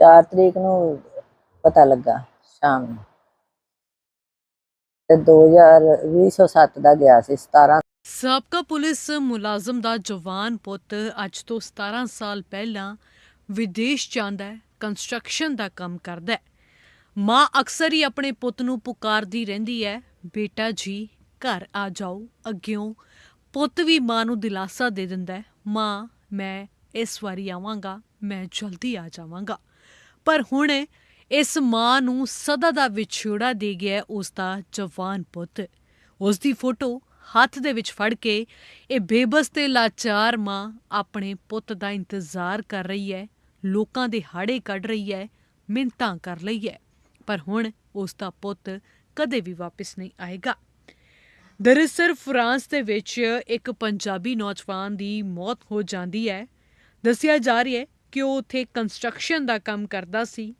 4 ਤਰੀਕ ਨੂੰ ਪਤਾ ਲੱਗਾ, ਸ਼ਾਮ ਨੂੰ। ਤੇ 2007 ਦਾ ਗਿਆ ਸੀ 17 ਸਾਬਕਾ ਪੁਲਿਸ ਮੁਲਾਜ਼ਮ ਦਾ ਜਵਾਨ ਪੁੱਤ ਅੱਜ ਤੋਂ 17 ਸਾਲ ਪਹਿਲਾਂ ਵਿਦੇਸ਼ ਜਾਂਦਾ ਹੈ ਕੰਸਟਰਕਸ਼ਨ ਦਾ ਕੰਮ ਕਰਦਾ ਹੈ। ਮਾਂ ਅਕਸਰ ਹੀ ਆਪਣੇ ਪੁੱਤ ਨੂੰ ਪੁਕਾਰਦੀ ਰਹਿੰਦੀ ਹੈ, ਬੇਟਾ ਜੀ, ਘਰ ਆ ਜਾਓ, ਅੱਗਿਓਂ ਪੁੱਤ ਵੀ ਮਾਂ ਨੂੰ ਦਿਲਾਸਾ ਦੇ ਦਿੰਦਾ ਹੈ, ਮਾਂ, ਮੈਂ ਇਸ ਵਾਰੀ ਆਵਾਂਗਾ, ਮੈਂ ਜਲਦੀ ਆ ਜਾਵਾਂਗਾ। ਪਰ ਹੁਣ ਇਸ ਮਾਂ ਨੂੰ ਸਦਾ ਦਾ ਵਿਛੋੜਾ ਦੇ ਗਿਆ ਹੈ ਉਸ ਦਾ ਜਵਾਨ ਪੁੱਤ। ਉਸ ਦੀ ਫੋਟੋ ਹੱਥ ਦੇ ਵਿੱਚ ਫੜ ਕੇ ਇਹ ਬੇਬਸ ਤੇ ਲਾਚਾਰ ਮਾਂ ਆਪਣੇ ਪੁੱਤ ਦਾ ਇੰਤਜ਼ਾਰ ਕਰ ਰਹੀ ਹੈ, ਲੋਕਾਂ ਦੇ ਹਾੜੇ ਕੱਢ ਰਹੀ ਹੈ ਮਿੰਤਾਂ ਕਰ ਲਈ ਹੈ। ਪਰ ਹੁਣ ਉਸ ਦਾ ਪੁੱਤ ਕਦੇ ਵੀ ਵਾਪਸ ਨਹੀਂ ਆਏਗਾ। ਦਰਅਸਲ ਫਰਾਂਸ ਦੇ ਵਿੱਚ ਇੱਕ ਪੰਜਾਬੀ ਨੌਜਵਾਨ ਦੀ ਮੌਤ ਹੋ ਜਾਂਦੀ ਹੈ। ਦੱਸਿਆ ਜਾ ਰਿਹਾ ਹੈ ਕਿ ਉਹ ਉੱਥੇ ਕੰਸਟਰਕਸ਼ਨ ਦਾ ਕੰਮ ਕਰਦਾ ਸੀ,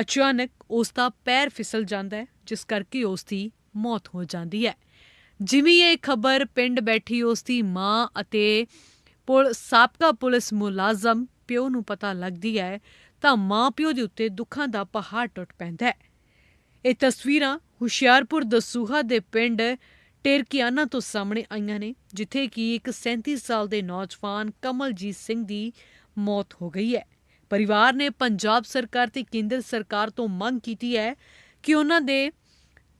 ਅਚਾਨਕ ਉਸ ਦਾ ਪੈਰ ਫਿਸਲ ਜਾਂਦਾ ਹੈ, ਜਿਸ ਕਰਕੇ ਉਸ ਦੀ ਮੌਤ ਹੋ ਜਾਂਦੀ ਹੈ। ਜਿਵੇਂ ਇਹ ਖਬਰ ਪਿੰਡ ਬੈਠੀ ਉਸ ਦੀ ਮਾਂ ਅਤੇ ਪੁਲ, ਸਾਬਕਾ ਪੁਲਿਸ ਮੁਲਾਜ਼ਮ ਪਿਓ ਨੂੰ ਪਤਾ ਲੱਗਦੀ ਹੈ, ਤਾਂ ਮਾਂ ਪਿਓ ਦੇ ਉੱਤੇ ਦੁੱਖਾਂ ਦਾ ਪਹਾੜ ਟੁੱਟ ਪੈਂਦਾ ਹੈ। ਇਹ ਤਸਵੀਰਾਂ ਹੁਸ਼ਿਆਰਪੁਰ ਦਸੂਹਾ ਦੇ ਪਿੰਡ ਟੇਰਕਿਆਨਾ ਤੋਂ ਸਾਹਮਣੇ ਆਈਆਂ ਨੇ, ਜਿੱਥੇ ਕਿ ਇੱਕ 37 ਸਾਲ ਦੇ ਨੌਜਵਾਨ ਕਮਲਜੀਤ ਸਿੰਘ ਦੀ ਮੌਤ ਹੋ ਗਈ ਹੈ। ਪਰਿਵਾਰ ਨੇ ਪੰਜਾਬ ਸਰਕਾਰ ਤੇ ਕੇਂਦਰ ਸਰਕਾਰ ਤੋਂ ਮੰਗ ਕੀਤੀ ਹੈ ਕਿ ਉਹਨਾਂ ਦੇ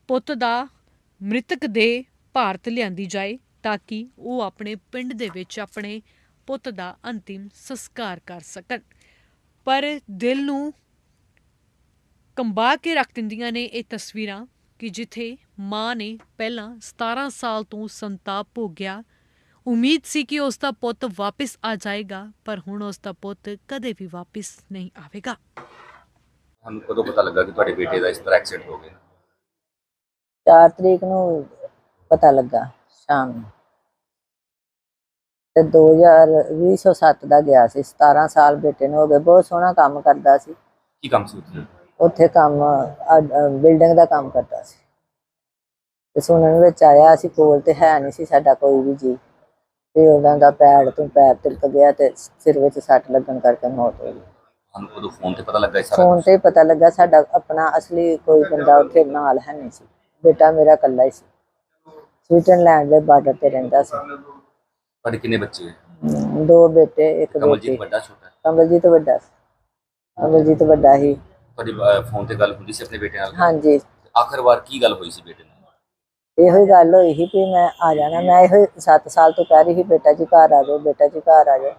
ਪੁੱਤ ਦਾ ਮ੍ਰਿਤਕ ਦੇ ਭਾਰਤ ਲਿਆਂਦੀ ਜਾਏ ਤਾਂ ਕਿ ਉਹ ਆਪਣੇ ਪਿੰਡ ਦੇ ਵਿੱਚ ਆਪਣੇ ਪੁੱਤ ਦਾ ਅੰਤਿਮ ਸੰਸਕਾਰ ਕਰ ਸਕਣ। ਪਰ ਦਿਲ ਨੂੰ ਕੰਬਾ ਕੇ ਰੱਖ ਦਿੰਦੀਆਂ ਨੇ ਇਹ ਤਸਵੀਰਾਂ ਕਿ ਜਿੱਥੇ ਮਾਂ ਨੇ ਪਹਿਲਾਂ 17 ਸਾਲ ਤੋਂ ਸੰਤਾਪ ਭੋਗਿਆ ਉਮੀਦ ਸੀ ਕਿ ਉਸ ਦਾ ਪੁੱਤ ਵਾਪਸ ਆ ਜਾਏਗਾ ਪਰ ਹੁਣ ਉਸ ਦਾ ਪੁੱਤ ਕਦੇ ਵੀ ਵਾਪਸ ਨਹੀਂ ਆਵੇਗਾ ਤੁਹਾਨੂੰ ਕਦੋਂ ਪਤਾ ਲੱਗਾ ਕਿ ਤੁਹਾਡੇ ਬੇਟੇ ਦਾ ਇਸ ਤਰ੍ਹਾਂ ਐਕਸੀਡੈਂਟ ਹੋ ਗਿਆ 4 ਤਰੀਕ ਨੂੰ ਪਤਾ ਲੱਗਾ ਸ਼ਾਮ ਨੂੰ ਤੇ 2007 ਦਾ ਗਿਆ ਸੀ 17 ਸਾਲ ਬੇਟੇ ਨੂੰ ਹੋ ਗਏ ਬਹੁਤ ਸੋਹਣਾ ਕੰਮ ਕਰਦਾ ਸੀ ਕੀ ਕੰਮ ਸੀ ਉੱਥੇ ਉੱਥੇ ਕੰਮ ਬਿਲਡਿੰਗ ਦਾ ਕੰਮ ਕਰਦਾ ਸੀ ਤੇ ਸੁਣਨ ਵਿੱਚ ਆਇਆ ਸੀ ਕੋਲ ਤੇ ਹੈ ਨਹੀਂ ਸੀ ਸਾਡਾ ਕੋਈ ਵੀ ਜੀ ਤੇ ਉਹਨਾਂ ਦਾ ਪੈਰ ਤੋਂ ਪੈਰ ਤਿਲਕ ਗਿਆ ਤੇ ਸਿਰ ਵਿੱਚ ਸੱਟ ਲੱਗਣ ਕਰਕੇ ਮੌਤ ਹੋ ਗਈ। ਫੋਨ ਤੇ ਪਤਾ ਲੱਗਾ ਇਹ ਸਾਰਾ ਫੋਨ ਤੇ ਪਤਾ ਲੱਗਾ ਸਾਡਾ ਆਪਣਾ ਅਸਲੀ ਕੋਈ ਬੰਦਾ ਉੱਥੇ ਨਾਲ ਹੈ ਨਹੀਂ ਸੀ। ਬੇਟਾ ਮੇਰਾ ਇਕੱਲਾ ਹੀ ਸੀ। ਸਵਿਟਜ਼ਰਲੈਂਡ ਦੇ ਬਾਰਡਰ ਤੇ ਰਹਿੰਦਾ ਸੀ। ਤੁਹਾਡੇ ਕਿੰਨੇ ਬੱਚੇ ਹੈ? ਦੋ ਬੇਟੇ ਇੱਕ ਬੇਟੀ। ਵੱਡਾ ਛੋਟਾ? ਹੈ? ਕਮਲਜੀਤ ਵੱਡਾ ਸੀ। ਕਮਲਜੀਤ ਵੱਡਾ ਹੀ। ਤੁਹਾਡੀ ਅਹ, ਫੋਨ ਤੇ ਗੱਲ ਹੁੰਦੀ ਸੀ ਆਪਣੇ ਬੇਟੇ ਨਾਲ? ਹਾਂਜੀ। ਆਖਰ ਵਾਰ ਕੀ ਗੱਲ ਹੋਈ ਸੀ ਬੇਟੇ ਨਾਲ? ਇਹੋ ਹੀ ਗੱਲ ਹੋਈ ਸੀ ਵੀ ਮੈਂ ਆ ਜਾਣਾ। ਮੈਂ ਇਹੋ 7 ਸਾਲ ਤੋਂ ਕਹਿ ਰਹੀ ਸੀ, ਬੇਟਾ ਜੀ ਘਰ ਆ ਜਾਓ, ਬੇਟਾ ਜੀ ਘਰ ਆ ਜਾਓ।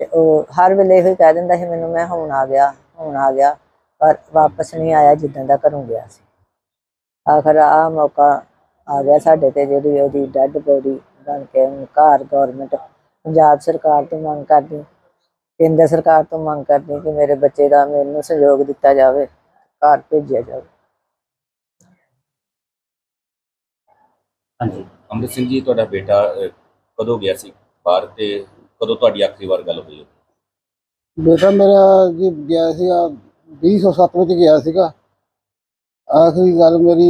ਤੇ ਉਹ ਹਰ ਵੇਲੇ ਇਹੋ ਹੀ ਕਹਿ ਦਿੰਦਾ ਸੀ ਮੈਨੂੰ, ਮੈਂ ਹੁਣ ਆ ਗਿਆ, ਹੁਣ ਆ ਗਿਆ, ਪਰ ਵਾਪਸ ਨਹੀਂ ਆਇਆ ਜਿੱਦਾਂ ਦਾ ਘਰੋਂ ਗਿਆ ਸੀ। ਆਖਰ ਆ ਮੌਕਾ ਆ ਗਿਆ ਸਾਡੇ ਤੇ ਜਿਹੜੀ ਉਹਦੀ ਡੈੱਡ ਬੋਡੀ ਬਣ ਕੇ ਹੁਣ ਘਰ ਗਵਰਨਮੈਂਟ ਪੰਜਾਬ ਸਰਕਾਰ ਤੋਂ ਮੰਗ ਕਰਦੀ, ਕੇਂਦਰ ਸਰਕਾਰ ਤੋਂ ਮੰਗ ਕਰਦੀ ਕਿ ਮੇਰੇ ਬੱਚੇ ਦਾ ਮੈਨੂੰ ਸਹਿਯੋਗ ਦਿੱਤਾ ਜਾਵੇ, ਘਰ ਭੇਜਿਆ ਜਾਵੇ। ਹਾਂਜੀ। ਅਮਰਿਤ ਸਿੰਘ ਜੀ ਤੁਹਾਡਾ ਬੇਟਾ ਅਹ, ਕਦੋਂ ਗਿਆ ਸੀ ਬਾਹਰ ਤੇ ਕਦੋਂ ਤੁਹਾਡੀ ਆਖਰੀ ਵਾਰ ਗੱਲ ਹੋਈ ਬੇਟਾ ਮੇਰਾ ਜੀ ਗਿਆ ਸੀਗਾ 2007 ਵਿੱਚ ਗਿਆ ਸੀਗਾ। ਆਖਰੀ ਗੱਲ ਮੇਰੀ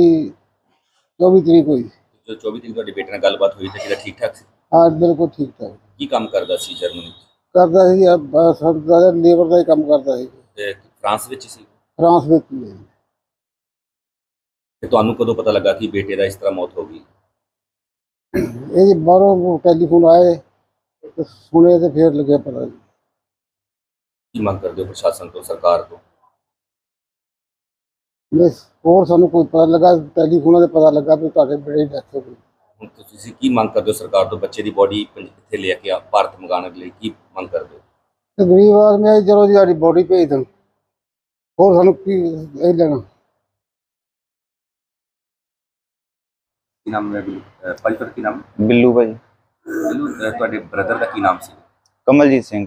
24 ਤਰੀਕ ਹੋਈ। ਜੋ 24 ਤਰੀਕ ਤੁਹਾਡੇ ਬੇਟੇ ਨਾਲ ਗੱਲਬਾਤ ਹੋਈ ਤੇ ਕਿਹੜਾ ਠੀਕ ਠਾਕ ਸੀ? ਹਾਂ ਬਿਲਕੁਲ ਠੀਕ ਠਾਕ। ਕੀ ਕੰਮ ਕਰਦਾ ਸੀ ਜਰਮਨੀ 'ਚ? ਕਰਦਾ ਸੀ ਸਰਦਾ ਦਾ ਲੇਬਰ ਦਾ ਹੀ ਕੰਮ ਕਰਦਾ ਸੀ। ਤੇ ਫਰਾਂਸ ਵਿੱਚ ਸੀ? ਫਰਾਂਸ ਵਿੱਚ ਹੀ ਹੈ ਜੀ। ਤੇ ਤੁਹਾਨੂੰ ਕਦੋਂ ਪਤਾ ਲੱਗਾ ਕਿ ਬੇਟੇ ਦਾ ਇਸ ਤਰ੍ਹਾਂ ਮੌਤ ਹੋ ਗਈ? ਇਹ ਜੀ ਬਾਹਰੋਂ ਟੈਲੀਫੋਨ ਆਏ ਤੇ ਸੁਣੇ ਤੇ ਫੇਰ ਲੱਗਿਆ ਪਤਾ ਜੀ। ਕੀ ਮੰਗ ਕਰਦੇ ਹੋ ਪ੍ਰਸ਼ਾਸਨ ਤੋਂ ਸਰਕਾਰ ਤੋਂ? ਨਹੀਂ, ਹੋਰ ਸਾਨੂੰ ਕੋਈ ਪਤਾ ਲੱਗਾ ਟੈਲੀਫੋਨਾਂ ਤੇ ਪਤਾ ਲੱਗਾ ਵੀ ਤੁਹਾਡੇ ਦੀ ਡੈਥ ਹੋ ਗਈ। ਹੁਣ ਤੁਸੀਂ ਕੀ ਮੰਗ ਕਰਦੇ ਹੋ ਸਰਕਾਰ ਤੋਂ ਬੱਚੇ ਦੀ ਬੋਡੀ ਇੱਥੇ ਲੈ ਕੇ ਆ ਭਾਰਤ ਮੰਗਾਉਣ ਲਈ ਕੀ ਮੰਗ ਕਰਦੇ ਹੋ? ਤੇ ਗਰੀਬ ਆਦਮੀ ਆ ਜੀ, ਚਲੋ ਜੀ ਸਾਡੀ ਬੋਡੀ ਭੇਜ ਦੇਣ। ਹੋਰ ਸਾਨੂੰ ਕੀ ਇਹ ਲੈਣਾ? ਕੀ ਨਾਮ ਹੈ ਤੁਹਾਡਾ ਕੀ ਨਾਮ? ਬਿੱਲੂ ਭਾਈ। ਮੈਨੂੰ ਤੁਹਾਡੇ ਬ੍ਰਦਰ ਦਾ ਕੀ ਨਾਮ ਸੀ? ਕਮਲਜੀਤ ਸਿੰਘ।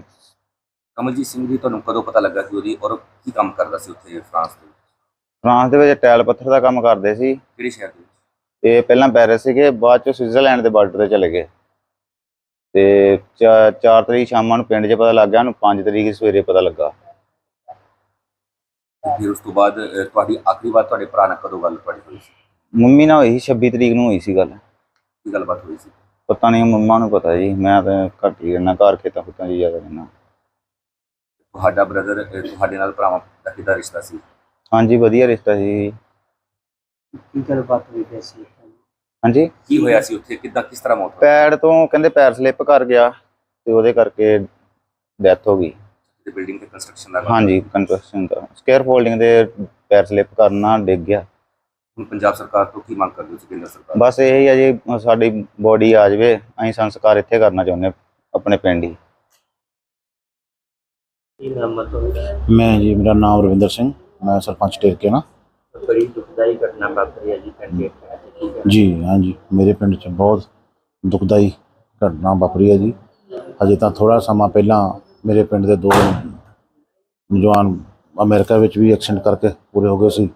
ਕਮਲਜੀਤ ਸਿੰਘ ਜੀ ਤੁਹਾਨੂੰ ਕਦੋਂ ਪਤਾ ਲੱਗਾ ਕਿ ਉਹਦੀ ਔਰ ਕੀ ਕੰਮ ਕਰਦਾ ਸੀ ਉੱਥੇ ਫਰਾਂਸ ਦੇ ਵਿੱਚ? ਫਰਾਂਸ ਦੇ ਵਿੱਚ ਟੈਲ ਪੱਥਰ ਦਾ ਕੰਮ ਕਰਦੇ ਸੀ। ਕਿਹੜੇ ਸ਼ਹਿਰ ਦੇ ਵਿੱਚ? ਤੇ ਪਹਿਲਾਂ ਪੈਰਿਸ ਸੀਗੇ ਬਾਅਦ ਚ ਸਵਿਟਜ਼ਰਲੈਂਡ ਦੇ ਬਾਰਡਰ ਤੇ ਚਲੇ ਗਏ। ਤੇ 4 ਤਰੀਕ ਸ਼ਾਮਾਂ ਨੂੰ ਪਿੰਡ 'ਚ ਪਤਾ ਲੱਗ ਗਿਆ ਨੂੰ 5 ਤਰੀਕ ਸਵੇਰੇ ਪਤਾ ਲੱਗਾ। ਤੇ ਫਿਰ ਉਸ ਤੋਂ ਬਾਅਦ ਅਹ, ਤੁਹਾਡੀ ਆਖਰੀ ਵਾਰ ਤੁਹਾਡੇ ਭਰਾ ਨਾਲ ਕਦੋਂ ਗੱਲ ਤੁਹਾਡੀ ਹੋਈ ਸੀ? ਮੰਮੀ ਨਾਲ ਹੋਈ ਸੀ 26 ਤਰੀਕ ਨੂੰ ਹੋਈ ਸੀ ਗੱਲ। ਕੀ ਗੱਲਬਾਤ ਹੋਈ ਸੀ। ਪਤਾ ਨਹੀਂ ਮੰਮਾ ਨੂੰ ਪਤਾ ਜੀ ਮੈਂ ਤਾਂ ਘੱਟ ਹੀ ਰਹਿਣਾ ਘਰ ਖੇਤਾਂ ਖੁੱਤਾਂ 'ਚ ਜ਼ਿਆਦਾ ਰਹਿਣਾ ਤੁਹਾਡਾ ਬ੍ਰਦਰ ਤੁਹਾਡੇ ਨਾਲ ਭਰਾਵਾਂ ਦਾ ਕਿੱਦਾਂ ਰਿਸ਼ਤਾ ਸੀ? ਹਾਂਜੀ ਵਧੀਆ ਰਿਸ਼ਤਾ ਸੀ ਕੀ ਗੱਲਬਾਤ ਹੋਈ ਸੀ? ਹਾਂਜੀ? ਕੀ ਹੋਇਆ ਸੀ ਉੱਥੇ? ਕਿੱਦਾਂ ਕਿਸ ਤਰ੍ਹਾਂ ਮੌਤ ਹੋਈ? ਪੈੜ ਤੋਂ ਕਹਿੰਦੇ ਪੈਰ ਸਲਿੱਪ ਕਰ ਗਿਆ ਤੇ ਉਹਦੇ ਕਰਕੇ ਡੈਥ ਹੋ ਗਈ। ਤੇ ਬਿਲਡਿੰਗ ਤੇ ਕੰਸਟਰਕਸ਼ਨ ਦਾ ਕੰਮ ਹਾਂਜੀ ਕੰਸਟਰਕਸ਼ਨ ਦਾ। ਸਕੇਅਰ ਫੋਲਡਿੰਗ ਦੇ ਪੈਰ ਸਲਿੱਪ ਕਰਨਾ ਡਿੱਗ ਗਿਆ। ਹੁਣ ਪੰਜਾਬ ਸਰਕਾਰ ਤੋਂ ਕੀ ਮੰਗ ਕਰਦੇ ਹੋ ਤੁਸੀਂ ਕੇਂਦਰ ਸਰਕਾਰ ਬਸ ਇਹ ਹੀ ਆ ਜੀ ਸਾਡੀ ਬੋਡੀ ਆ ਜਾਵੇ ਅਸੀਂ ਸੰਸਕਾਰ ਇੱਥੇ ਕਰਨਾ ਚਾਹੁੰਦੇ ਹਾਂ, ਆਪਣੇ ਪਿੰਡ ਹੀ। ਕੀ ਨਾਮ ਮਤਲਬ ਮੈਂ ਜੀ ਮੇਰਾ ਨਾਮ ਰਵਿੰਦਰ ਸਿੰਘ ਮੈਂ ਸਰਪੰਚ ਟੇਕੇ ਨਾ। ਬੜੀ ਦੁਖਦਾਈ ਘਟਨਾ ਵਾਪਰੀ ਹੈ ਜੀ ਕੰਡੇ ਠੀਕ ਹੈ ਜੀ ਹਾਂਜੀ ਮੇਰੇ ਪਿੰਡ 'ਚ ਬਹੁਤ ਦੁਖਦਾਈ ਘਟਨਾ ਵਾਪਰੀ ਹੈ ਜੀ। ਹਜੇ ਤਾਂ ਥੋੜਾ ਸਮਾਂ ਪਹਿਲਾਂ ਮੇਰੇ ਪਿੰਡ ਦੇ ਦੋ ਨੌਜਵਾਨ ਅਮਰੀਕਾ ਵਿੱਚ ਵੀ ਐਕਸੀਡੈਂਟ ਕਰਕੇ ਪੂਰੇ ਹੋ ਗਏ ਸੀ।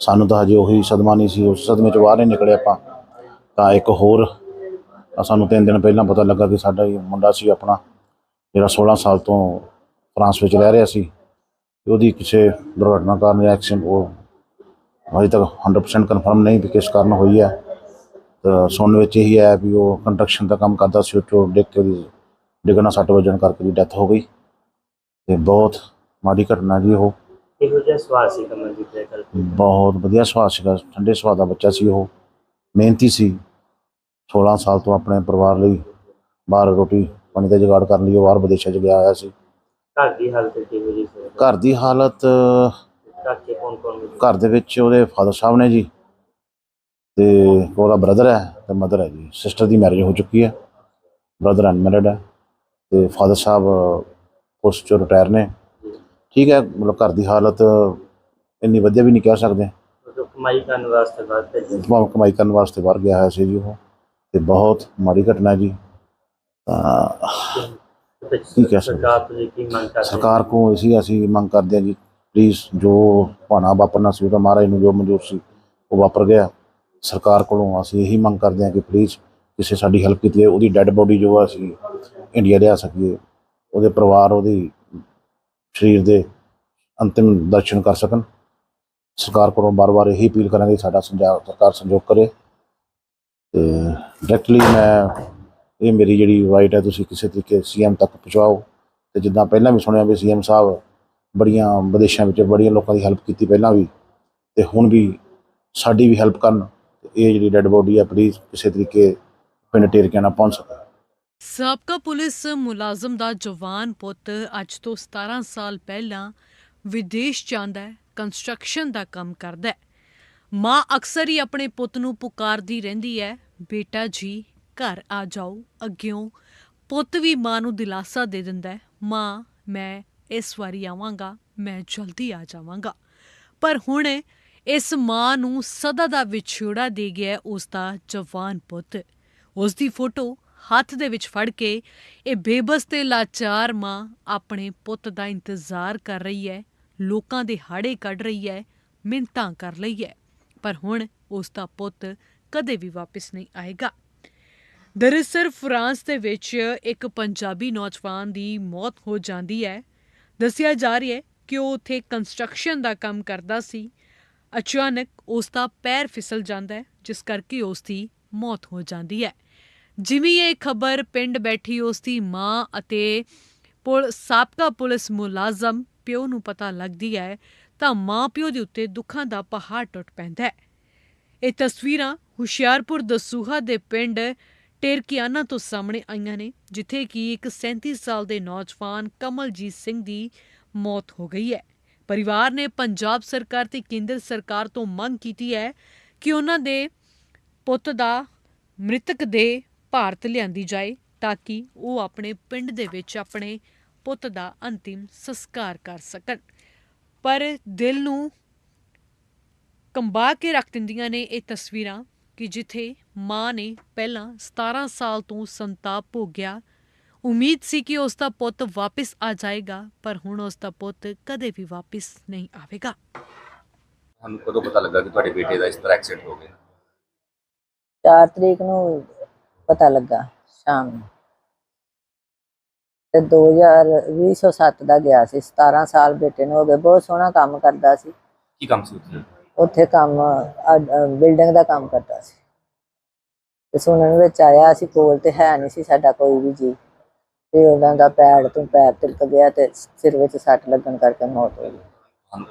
ਸਾਨੂੰ ਤਾਂ ਹਜੇ ਉਹੀ ਸਦਮਾ ਨਹੀਂ ਸੀ, ਉਸ ਸਦਮੇ 'ਚ ਬਾਹਰ ਨਹੀਂ ਨਿਕਲੇ ਆਪਾਂ। ਤਾਂ ਇੱਕ ਹੋਰ ਸਾਨੂੰ ਤਿੰਨ ਦਿਨ ਪਹਿਲਾਂ ਪਤਾ ਲੱਗਾ ਕਿ ਸਾਡਾ ਹੀ ਮੁੰਡਾ ਸੀ ਆਪਣਾ, ਜਿਹੜਾ 16 ਸਾਲ ਤੋਂ ਫਰਾਂਸ ਵਿੱਚ ਰਹਿ ਰਿਹਾ ਸੀ। ਉਹਦੀ ਕਿਸੇ ਦੁਰਘਟਨਾ ਕਾਰਨ ਐਕਸੀਡੈਂਟ ਉਹ ਅਜੇ ਤੱਕ 100% ਕਨਫਰਮ ਨਹੀਂ ਵੀ ਕਿਸ ਕਾਰਨ ਹੋਈ ਹੈ। ਤਾਂ ਸੁਣਨ ਵਿੱਚ ਇਹੀ ਆਇਆ ਵੀ ਉਹ ਕੰਸਟਰਕਸ਼ਨ ਦਾ ਕੰਮ ਕਰਦਾ ਸੀ ਉਹ 'ਚੋਂ ਡਿੱਗ ਕੇ ਉਹਦੀ ਡਿੱਗਣਾ ਸੱਟ ਵੱਜਣ ਕਰਕੇ ਦੀ ਡੈਥ ਹੋ ਗਈ। ਤੇ ਬਹੁਤ ਮਾੜੀ ਘਟਨਾ ਜੀ ਉਹ। ਇਹੋ ਜਿਹਾ ਸਵਾਲ ਸੀ ਕਮਲਜੀਤ ਦੇ ਕੱਲ ਬਹੁਤ ਵਧੀਆ ਸੁਭਾਅ ਸੀਗਾ ਠੰਡੇ ਸੁਭਾਅ ਦਾ ਬੱਚਾ ਸੀ ਉਹ। ਮਿਹਨਤੀ ਸੀ। 16 ਸਾਲ ਤੋਂ ਆਪਣੇ ਪਰਿਵਾਰ ਲਈ ਬਾਹਰ ਰੋਟੀ ਪਾਣੀ ਦਾ ਜੁਗਾੜ ਕਰਨ ਲਈ ਉਹ ਬਾਹਰ ਵਿਦੇਸ਼ਾਂ 'ਚ ਗਿਆ ਹੋਇਆ ਸੀ। ਘਰ ਦੀ ਹਾਲਤ ਕਿਹੋ ਜਿਹੀ ਸੀ? ਘਰ ਦੀ ਹਾਲਤ ਘਰ ਕੇ ਕੌਣ ਕੌਣ ਮਿਲੇ ਘਰ ਦੇ ਵਿੱਚ ਉਹਦੇ ਫਾਦਰ ਸਾਹਿਬ ਨੇ ਜੀ ਤੇ ਉਹਦਾ ਬ੍ਰਦਰ ਹੈ ਤੇ ਮਦਰ ਹੈ ਜੀ। ਸਿਸਟਰ ਦੀ ਮੈਰਿਜ ਹੋ ਚੁੱਕੀ ਹੈ। ਬ੍ਰਦਰ ਅਨਮੈਰਿਡ ਹੈ ਤੇ ਫਾਦਰ ਸਾਹਿਬ ਪੋਸਟ ਚੋਂ ਰਿਟਾਇਰ ਨੇ। ਠੀਕ ਹੈ ਮਤਲਬ ਘਰ ਦੀ ਹਾਲਤ ਇੰਨੀ ਵਧੀਆ ਵੀ ਨਹੀਂ ਕਹਿ ਸਕਦੇ। ਕਮਾਈ ਕਰਨ ਵਾਸਤੇ ਬਾਅਦ ਭੇਜਿਆ। ਭਾਵੇਂ ਕਮਾਈ ਕਰਨ ਵਾਸਤੇ ਬਾਹਰ ਗਿਆ ਹੋਇਆ ਸੀ ਜੀ ਉਹ ਤੇ ਬਹੁਤ ਮਾੜੀ ਘਟਨਾ ਜੀ। ਤਾਂ ਕੀ ਕਹਿ? ਸਰਕਾਰ ਤੋਂ ਜੀ ਕੀ ਮੰਗ ਕਰਦੇ? ਸਰਕਾਰ ਕੋਲ ਅਸੀਂ ਅਸੀਂ ਮੰਗ ਕਰਦੇ ਹਾਂ ਜੀ ਪਲੀਜ਼ ਜੋ ਭਾਣਾ ਵਾਪਰਨਾ ਸੀ ਉਹ ਤਾਂ ਮਹਾਰਾਜ ਨੂੰ ਜੋ ਮਨਜ਼ੂਰ ਸੀ ਉਹ ਵਾਪਰ ਗਿਆ। ਸਰਕਾਰ ਕੋਲੋਂ ਅਸੀਂ ਇਹੀ ਮੰਗ ਕਰਦੇ ਹਾਂ ਕਿ ਪਲੀਜ਼ ਕਿਸੇ ਸਾਡੀ ਹੈਲਪ ਕੀਤੀ ਹੈ ਉਹਦੀ ਡੈੱਡ ਬੋਡੀ ਜੋ ਆ ਅਸੀਂ ਇੰਡੀਆ ਲਿਆ ਸਕੀਏ। ਉਹਦੇ ਪਰਿਵਾਰ ਉਹਦੀ ਸਰੀਰ ਦੇ ਅੰਤਿਮ ਦਰਸ਼ਨ ਕਰ ਸਕਣ। ਸਰਕਾਰ ਕੋਲੋਂ ਬਾਰ-ਬਾਰ ਇਹੀ ਅਪੀਲ ਕਰਾਂਗੇ ਸਾਡਾ ਸੰਜਾ, ਸਰਕਾਰ ਸੰਯੋਗ ਕਰੇ। ਤੇ ਡਾਇਰੈਕਟਲੀ ਮੈਂ ਇਹ ਮੇਰੀ ਜਿਹੜੀ ਵਾਈਟ ਹੈ, ਤੁਸੀਂ ਕਿਸੇ ਤਰੀਕੇ ਸੀਐਮ ਤੱਕ ਪਹੁੰਚਾਓ। ਤੇ ਜਿੱਦਾਂ ਪਹਿਲਾਂ ਵੀ ਸੁਣਿਆ ਵੀ ਸੀਐਮ ਸਾਹਿਬ ਬੜੀਆਂ ਵਿਦੇਸ਼ਾਂ ਵਿੱਚ ਬੜੀਆਂ ਲੋਕਾਂ ਦੀ ਹੈਲਪ ਕੀਤੀ ਪਹਿਲਾਂ ਵੀ, ਤੇ ਹੁਣ ਵੀ ਸਾਡੀ ਵੀ ਹੈਲਪ ਕਰਨ। ਤੇ ਇਹ ਜਿਹੜੀ ਡੈੱਡ ਬੋਡੀ ਹੈ ਪਲੀਜ਼ ਕਿਸੇ ਤਰੀਕੇ ਪਿੰਡ ਟੇਰਕਿਆਂ ਨਾਲ ਪਹੁੰਚ ਸਕੇ। ਸਾਬਕਾ ਪੁਲਿਸ ਮੁਲਾਜ਼ਮ ਦਾ ਜਵਾਨ ਪੁੱਤ ਅੱਜ ਤੋਂ 17 ਸਾਲ ਪਹਿਲਾਂ ਵਿਦੇਸ਼ ਜਾਂਦਾ ਹੈ ਕੰਸਟਰਕਸ਼ਨ ਦਾ ਕੰਮ ਕਰਦਾ ਹੈ। ਮਾਂ ਅਕਸਰ ਹੀ ਆਪਣੇ ਪੁੱਤ ਨੂੰ ਪੁਕਾਰਦੀ ਰਹਿੰਦੀ ਹੈ, ਬੇਟਾ ਜੀ, ਘਰ ਆ ਜਾਓ, ਅੱਗਿਓਂ ਪੁੱਤ ਵੀ ਮਾਂ ਨੂੰ ਦਿਲਾਸਾ ਦੇ ਦਿੰਦਾ ਹੈ, ਮਾਂ, ਮੈਂ ਇਸ ਵਾਰੀ ਆਵਾਂਗਾ, ਮੈਂ ਜਲਦੀ ਆ ਜਾਵਾਂਗਾ। ਪਰ ਹੁਣ ਇਸ ਮਾਂ ਨੂੰ ਸਦਾ ਦਾ ਵਿਛੋੜਾ ਦੇ ਗਿਆ ਹੈ ਉਸ ਦਾ ਜਵਾਨ ਪੁੱਤ। ਉਸ ਦੀ ਫੋਟੋ ਹੱਥ ਦੇ ਵਿੱਚ ਫੜ ਕੇ ਇਹ ਬੇਬਸ ਤੇ ਲਾਚਾਰ ਮਾਂ ਆਪਣੇ ਪੁੱਤ ਦਾ ਇੰਤਜ਼ਾਰ ਕਰ ਰਹੀ ਹੈ, ਲੋਕਾਂ ਦੇ ਹਾੜੇ ਕੱਢ ਰਹੀ ਹੈ ਮਿੰਤਾਂ ਕਰ ਲਈ ਹੈ, ਪਰ ਹੁਣ ਉਸ ਦਾ ਪੁੱਤ ਕਦੇ ਵੀ ਵਾਪਸ ਨਹੀਂ ਆਏਗਾ। ਦਰਅਸਲ ਫਰਾਂਸ ਦੇ ਵਿੱਚ ਇੱਕ ਪੰਜਾਬੀ ਨੌਜਵਾਨ ਦੀ ਮੌਤ ਹੋ ਜਾਂਦੀ ਹੈ। ਦੱਸਿਆ ਜਾ ਰਿਹਾ ਹੈ ਕਿ ਉਹ ਉੱਥੇ ਕੰਸਟਰਕਸ਼ਨ ਦਾ ਕੰਮ ਕਰਦਾ ਸੀ। ਅਚਾਨਕ ਉਸ ਦਾ ਪੈਰ ਫਿਸਲ ਜਾਂਦਾ ਹੈ, ਜਿਸ ਕਰਕੇ ਉਸ ਦੀ ਮੌਤ ਹੋ ਜਾਂਦੀ ਹੈ। ਜਿਵੇਂ ਇਹ ਖਬਰ ਪਿੰਡ ਬੈਠੀ ਉਸ ਦੀ ਮਾਂ ਅਤੇ ਪੁਲ, ਸਾਬਕਾ ਪੁਲਿਸ ਮੁਲਾਜ਼ਮ ਪਿਓ ਨੂੰ ਪਤਾ ਲੱਗਦੀ ਹੈ, ਤਾਂ ਮਾਂ ਪਿਓ ਦੇ ਉੱਤੇ ਦੁੱਖਾਂ ਦਾ ਪਹਾੜ ਟੁੱਟ ਪੈਂਦਾ ਹੈ। ਇਹ ਤਸਵੀਰਾਂ ਹੁਸ਼ਿਆਰਪੁਰ ਦਸੂਹਾ ਦੇ ਪਿੰਡ ਟੇਰਕਿਆਨਾ ਤੋਂ ਸਾਹਮਣੇ ਆਈਆਂ ਨੇ, ਜਿੱਥੇ ਕਿ ਇੱਕ 37 ਸਾਲ ਦੇ ਨੌਜਵਾਨ ਕਮਲਜੀਤ ਸਿੰਘ ਦੀ ਮੌਤ ਹੋ ਗਈ ਹੈ। ਪਰਿਵਾਰ ਨੇ ਪੰਜਾਬ ਸਰਕਾਰ ਤੇ ਕੇਂਦਰ ਸਰਕਾਰ ਤੋਂ ਮੰਗ ਕੀਤੀ ਹੈ ਕਿ ਉਹਨਾਂ ਦੇ ਪੁੱਤ ਦਾ ਮ੍ਰਿਤਕ ਦੇ ਭਾਰਤ ਲਿਆਂਦੀ ਜਾਏ ਤਾਂ ਕਿ ਉਹ ਆਪਣੇ ਪਿੰਡ ਦੇ ਵਿੱਚ ਆਪਣੇ ਪੁੱਤ ਦਾ ਅੰਤਿਮ ਸੰਸਕਾਰ ਕਰ ਸਕਣ। ਪਰ ਦਿਲ ਨੂੰ ਕੰਬਾ ਕੇ ਰੱਖ ਦਿੰਦੀਆਂ ਨੇ ਇਹ ਤਸਵੀਰਾਂ ਕਿ ਜਿੱਥੇ ਮਾਂ ਨੇ ਪਹਿਲਾਂ 17 ਸਾਲ ਤੋਂ ਸੰਤਾਪ ਭੋਗਿਆ ਉਮੀਦ ਸੀ ਕਿ ਉਸ ਦਾ ਪੁੱਤ ਵਾਪਸ ਆ ਜਾਏਗਾ ਪਰ ਹੁਣ ਉਸ ਦਾ ਪੁੱਤ ਕਦੇ ਵੀ ਵਾਪਸ ਨਹੀਂ ਆਵੇਗਾ। ਤੁਹਾਨੂੰ ਕਦੋਂ ਪਤਾ ਲੱਗਾ ਕਿ ਤੁਹਾਡੇ ਬੇਟੇ ਦਾ ਇਸ ਤਰ੍ਹਾਂ ਐਕਸੀਡੈਂਟ ਹੋ ਗਿਆ? 4 ਤਰੀਕ ਨੂੰ ਪਤਾ ਲੱਗਾ ਸ਼ਾਮ ਨੂੰ। ਤੇ 2007 ਦਾ ਗਿਆ ਸੀ 17 ਸਾਲ ਬੇਟੇ ਨੂੰ ਹੋ ਗਏ ਬਹੁਤ ਸੋਹਣਾ ਕੰਮ ਕਰਦਾ ਸੀ। ਕੀ ਕੰਮ ਸੀ ਉੱਥੇ? ਉੱਥੇ ਕੰਮ ਬਿਲਡਿੰਗ ਦਾ ਕੰਮ ਕਰਦਾ ਸੀ। ਤੇ ਸੁਣਨ ਵਿੱਚ ਆਇਆ ਸੀ ਕੋਲ ਤੇ ਹੈ ਨਹੀਂ ਸੀ ਸਾਡਾ ਕੋਈ ਵੀ ਜੀ। ਤੇ ਉਹਨਾਂ ਦਾ ਪੈਰ ਤੋਂ ਪੈਰ ਤਿਲਕ ਗਿਆ ਤੇ ਸਿਰ ਵਿੱਚ ਸੱਟ ਲੱਗਣ ਕਰਕੇ ਮੌਤ ਹੋ ਗਈ।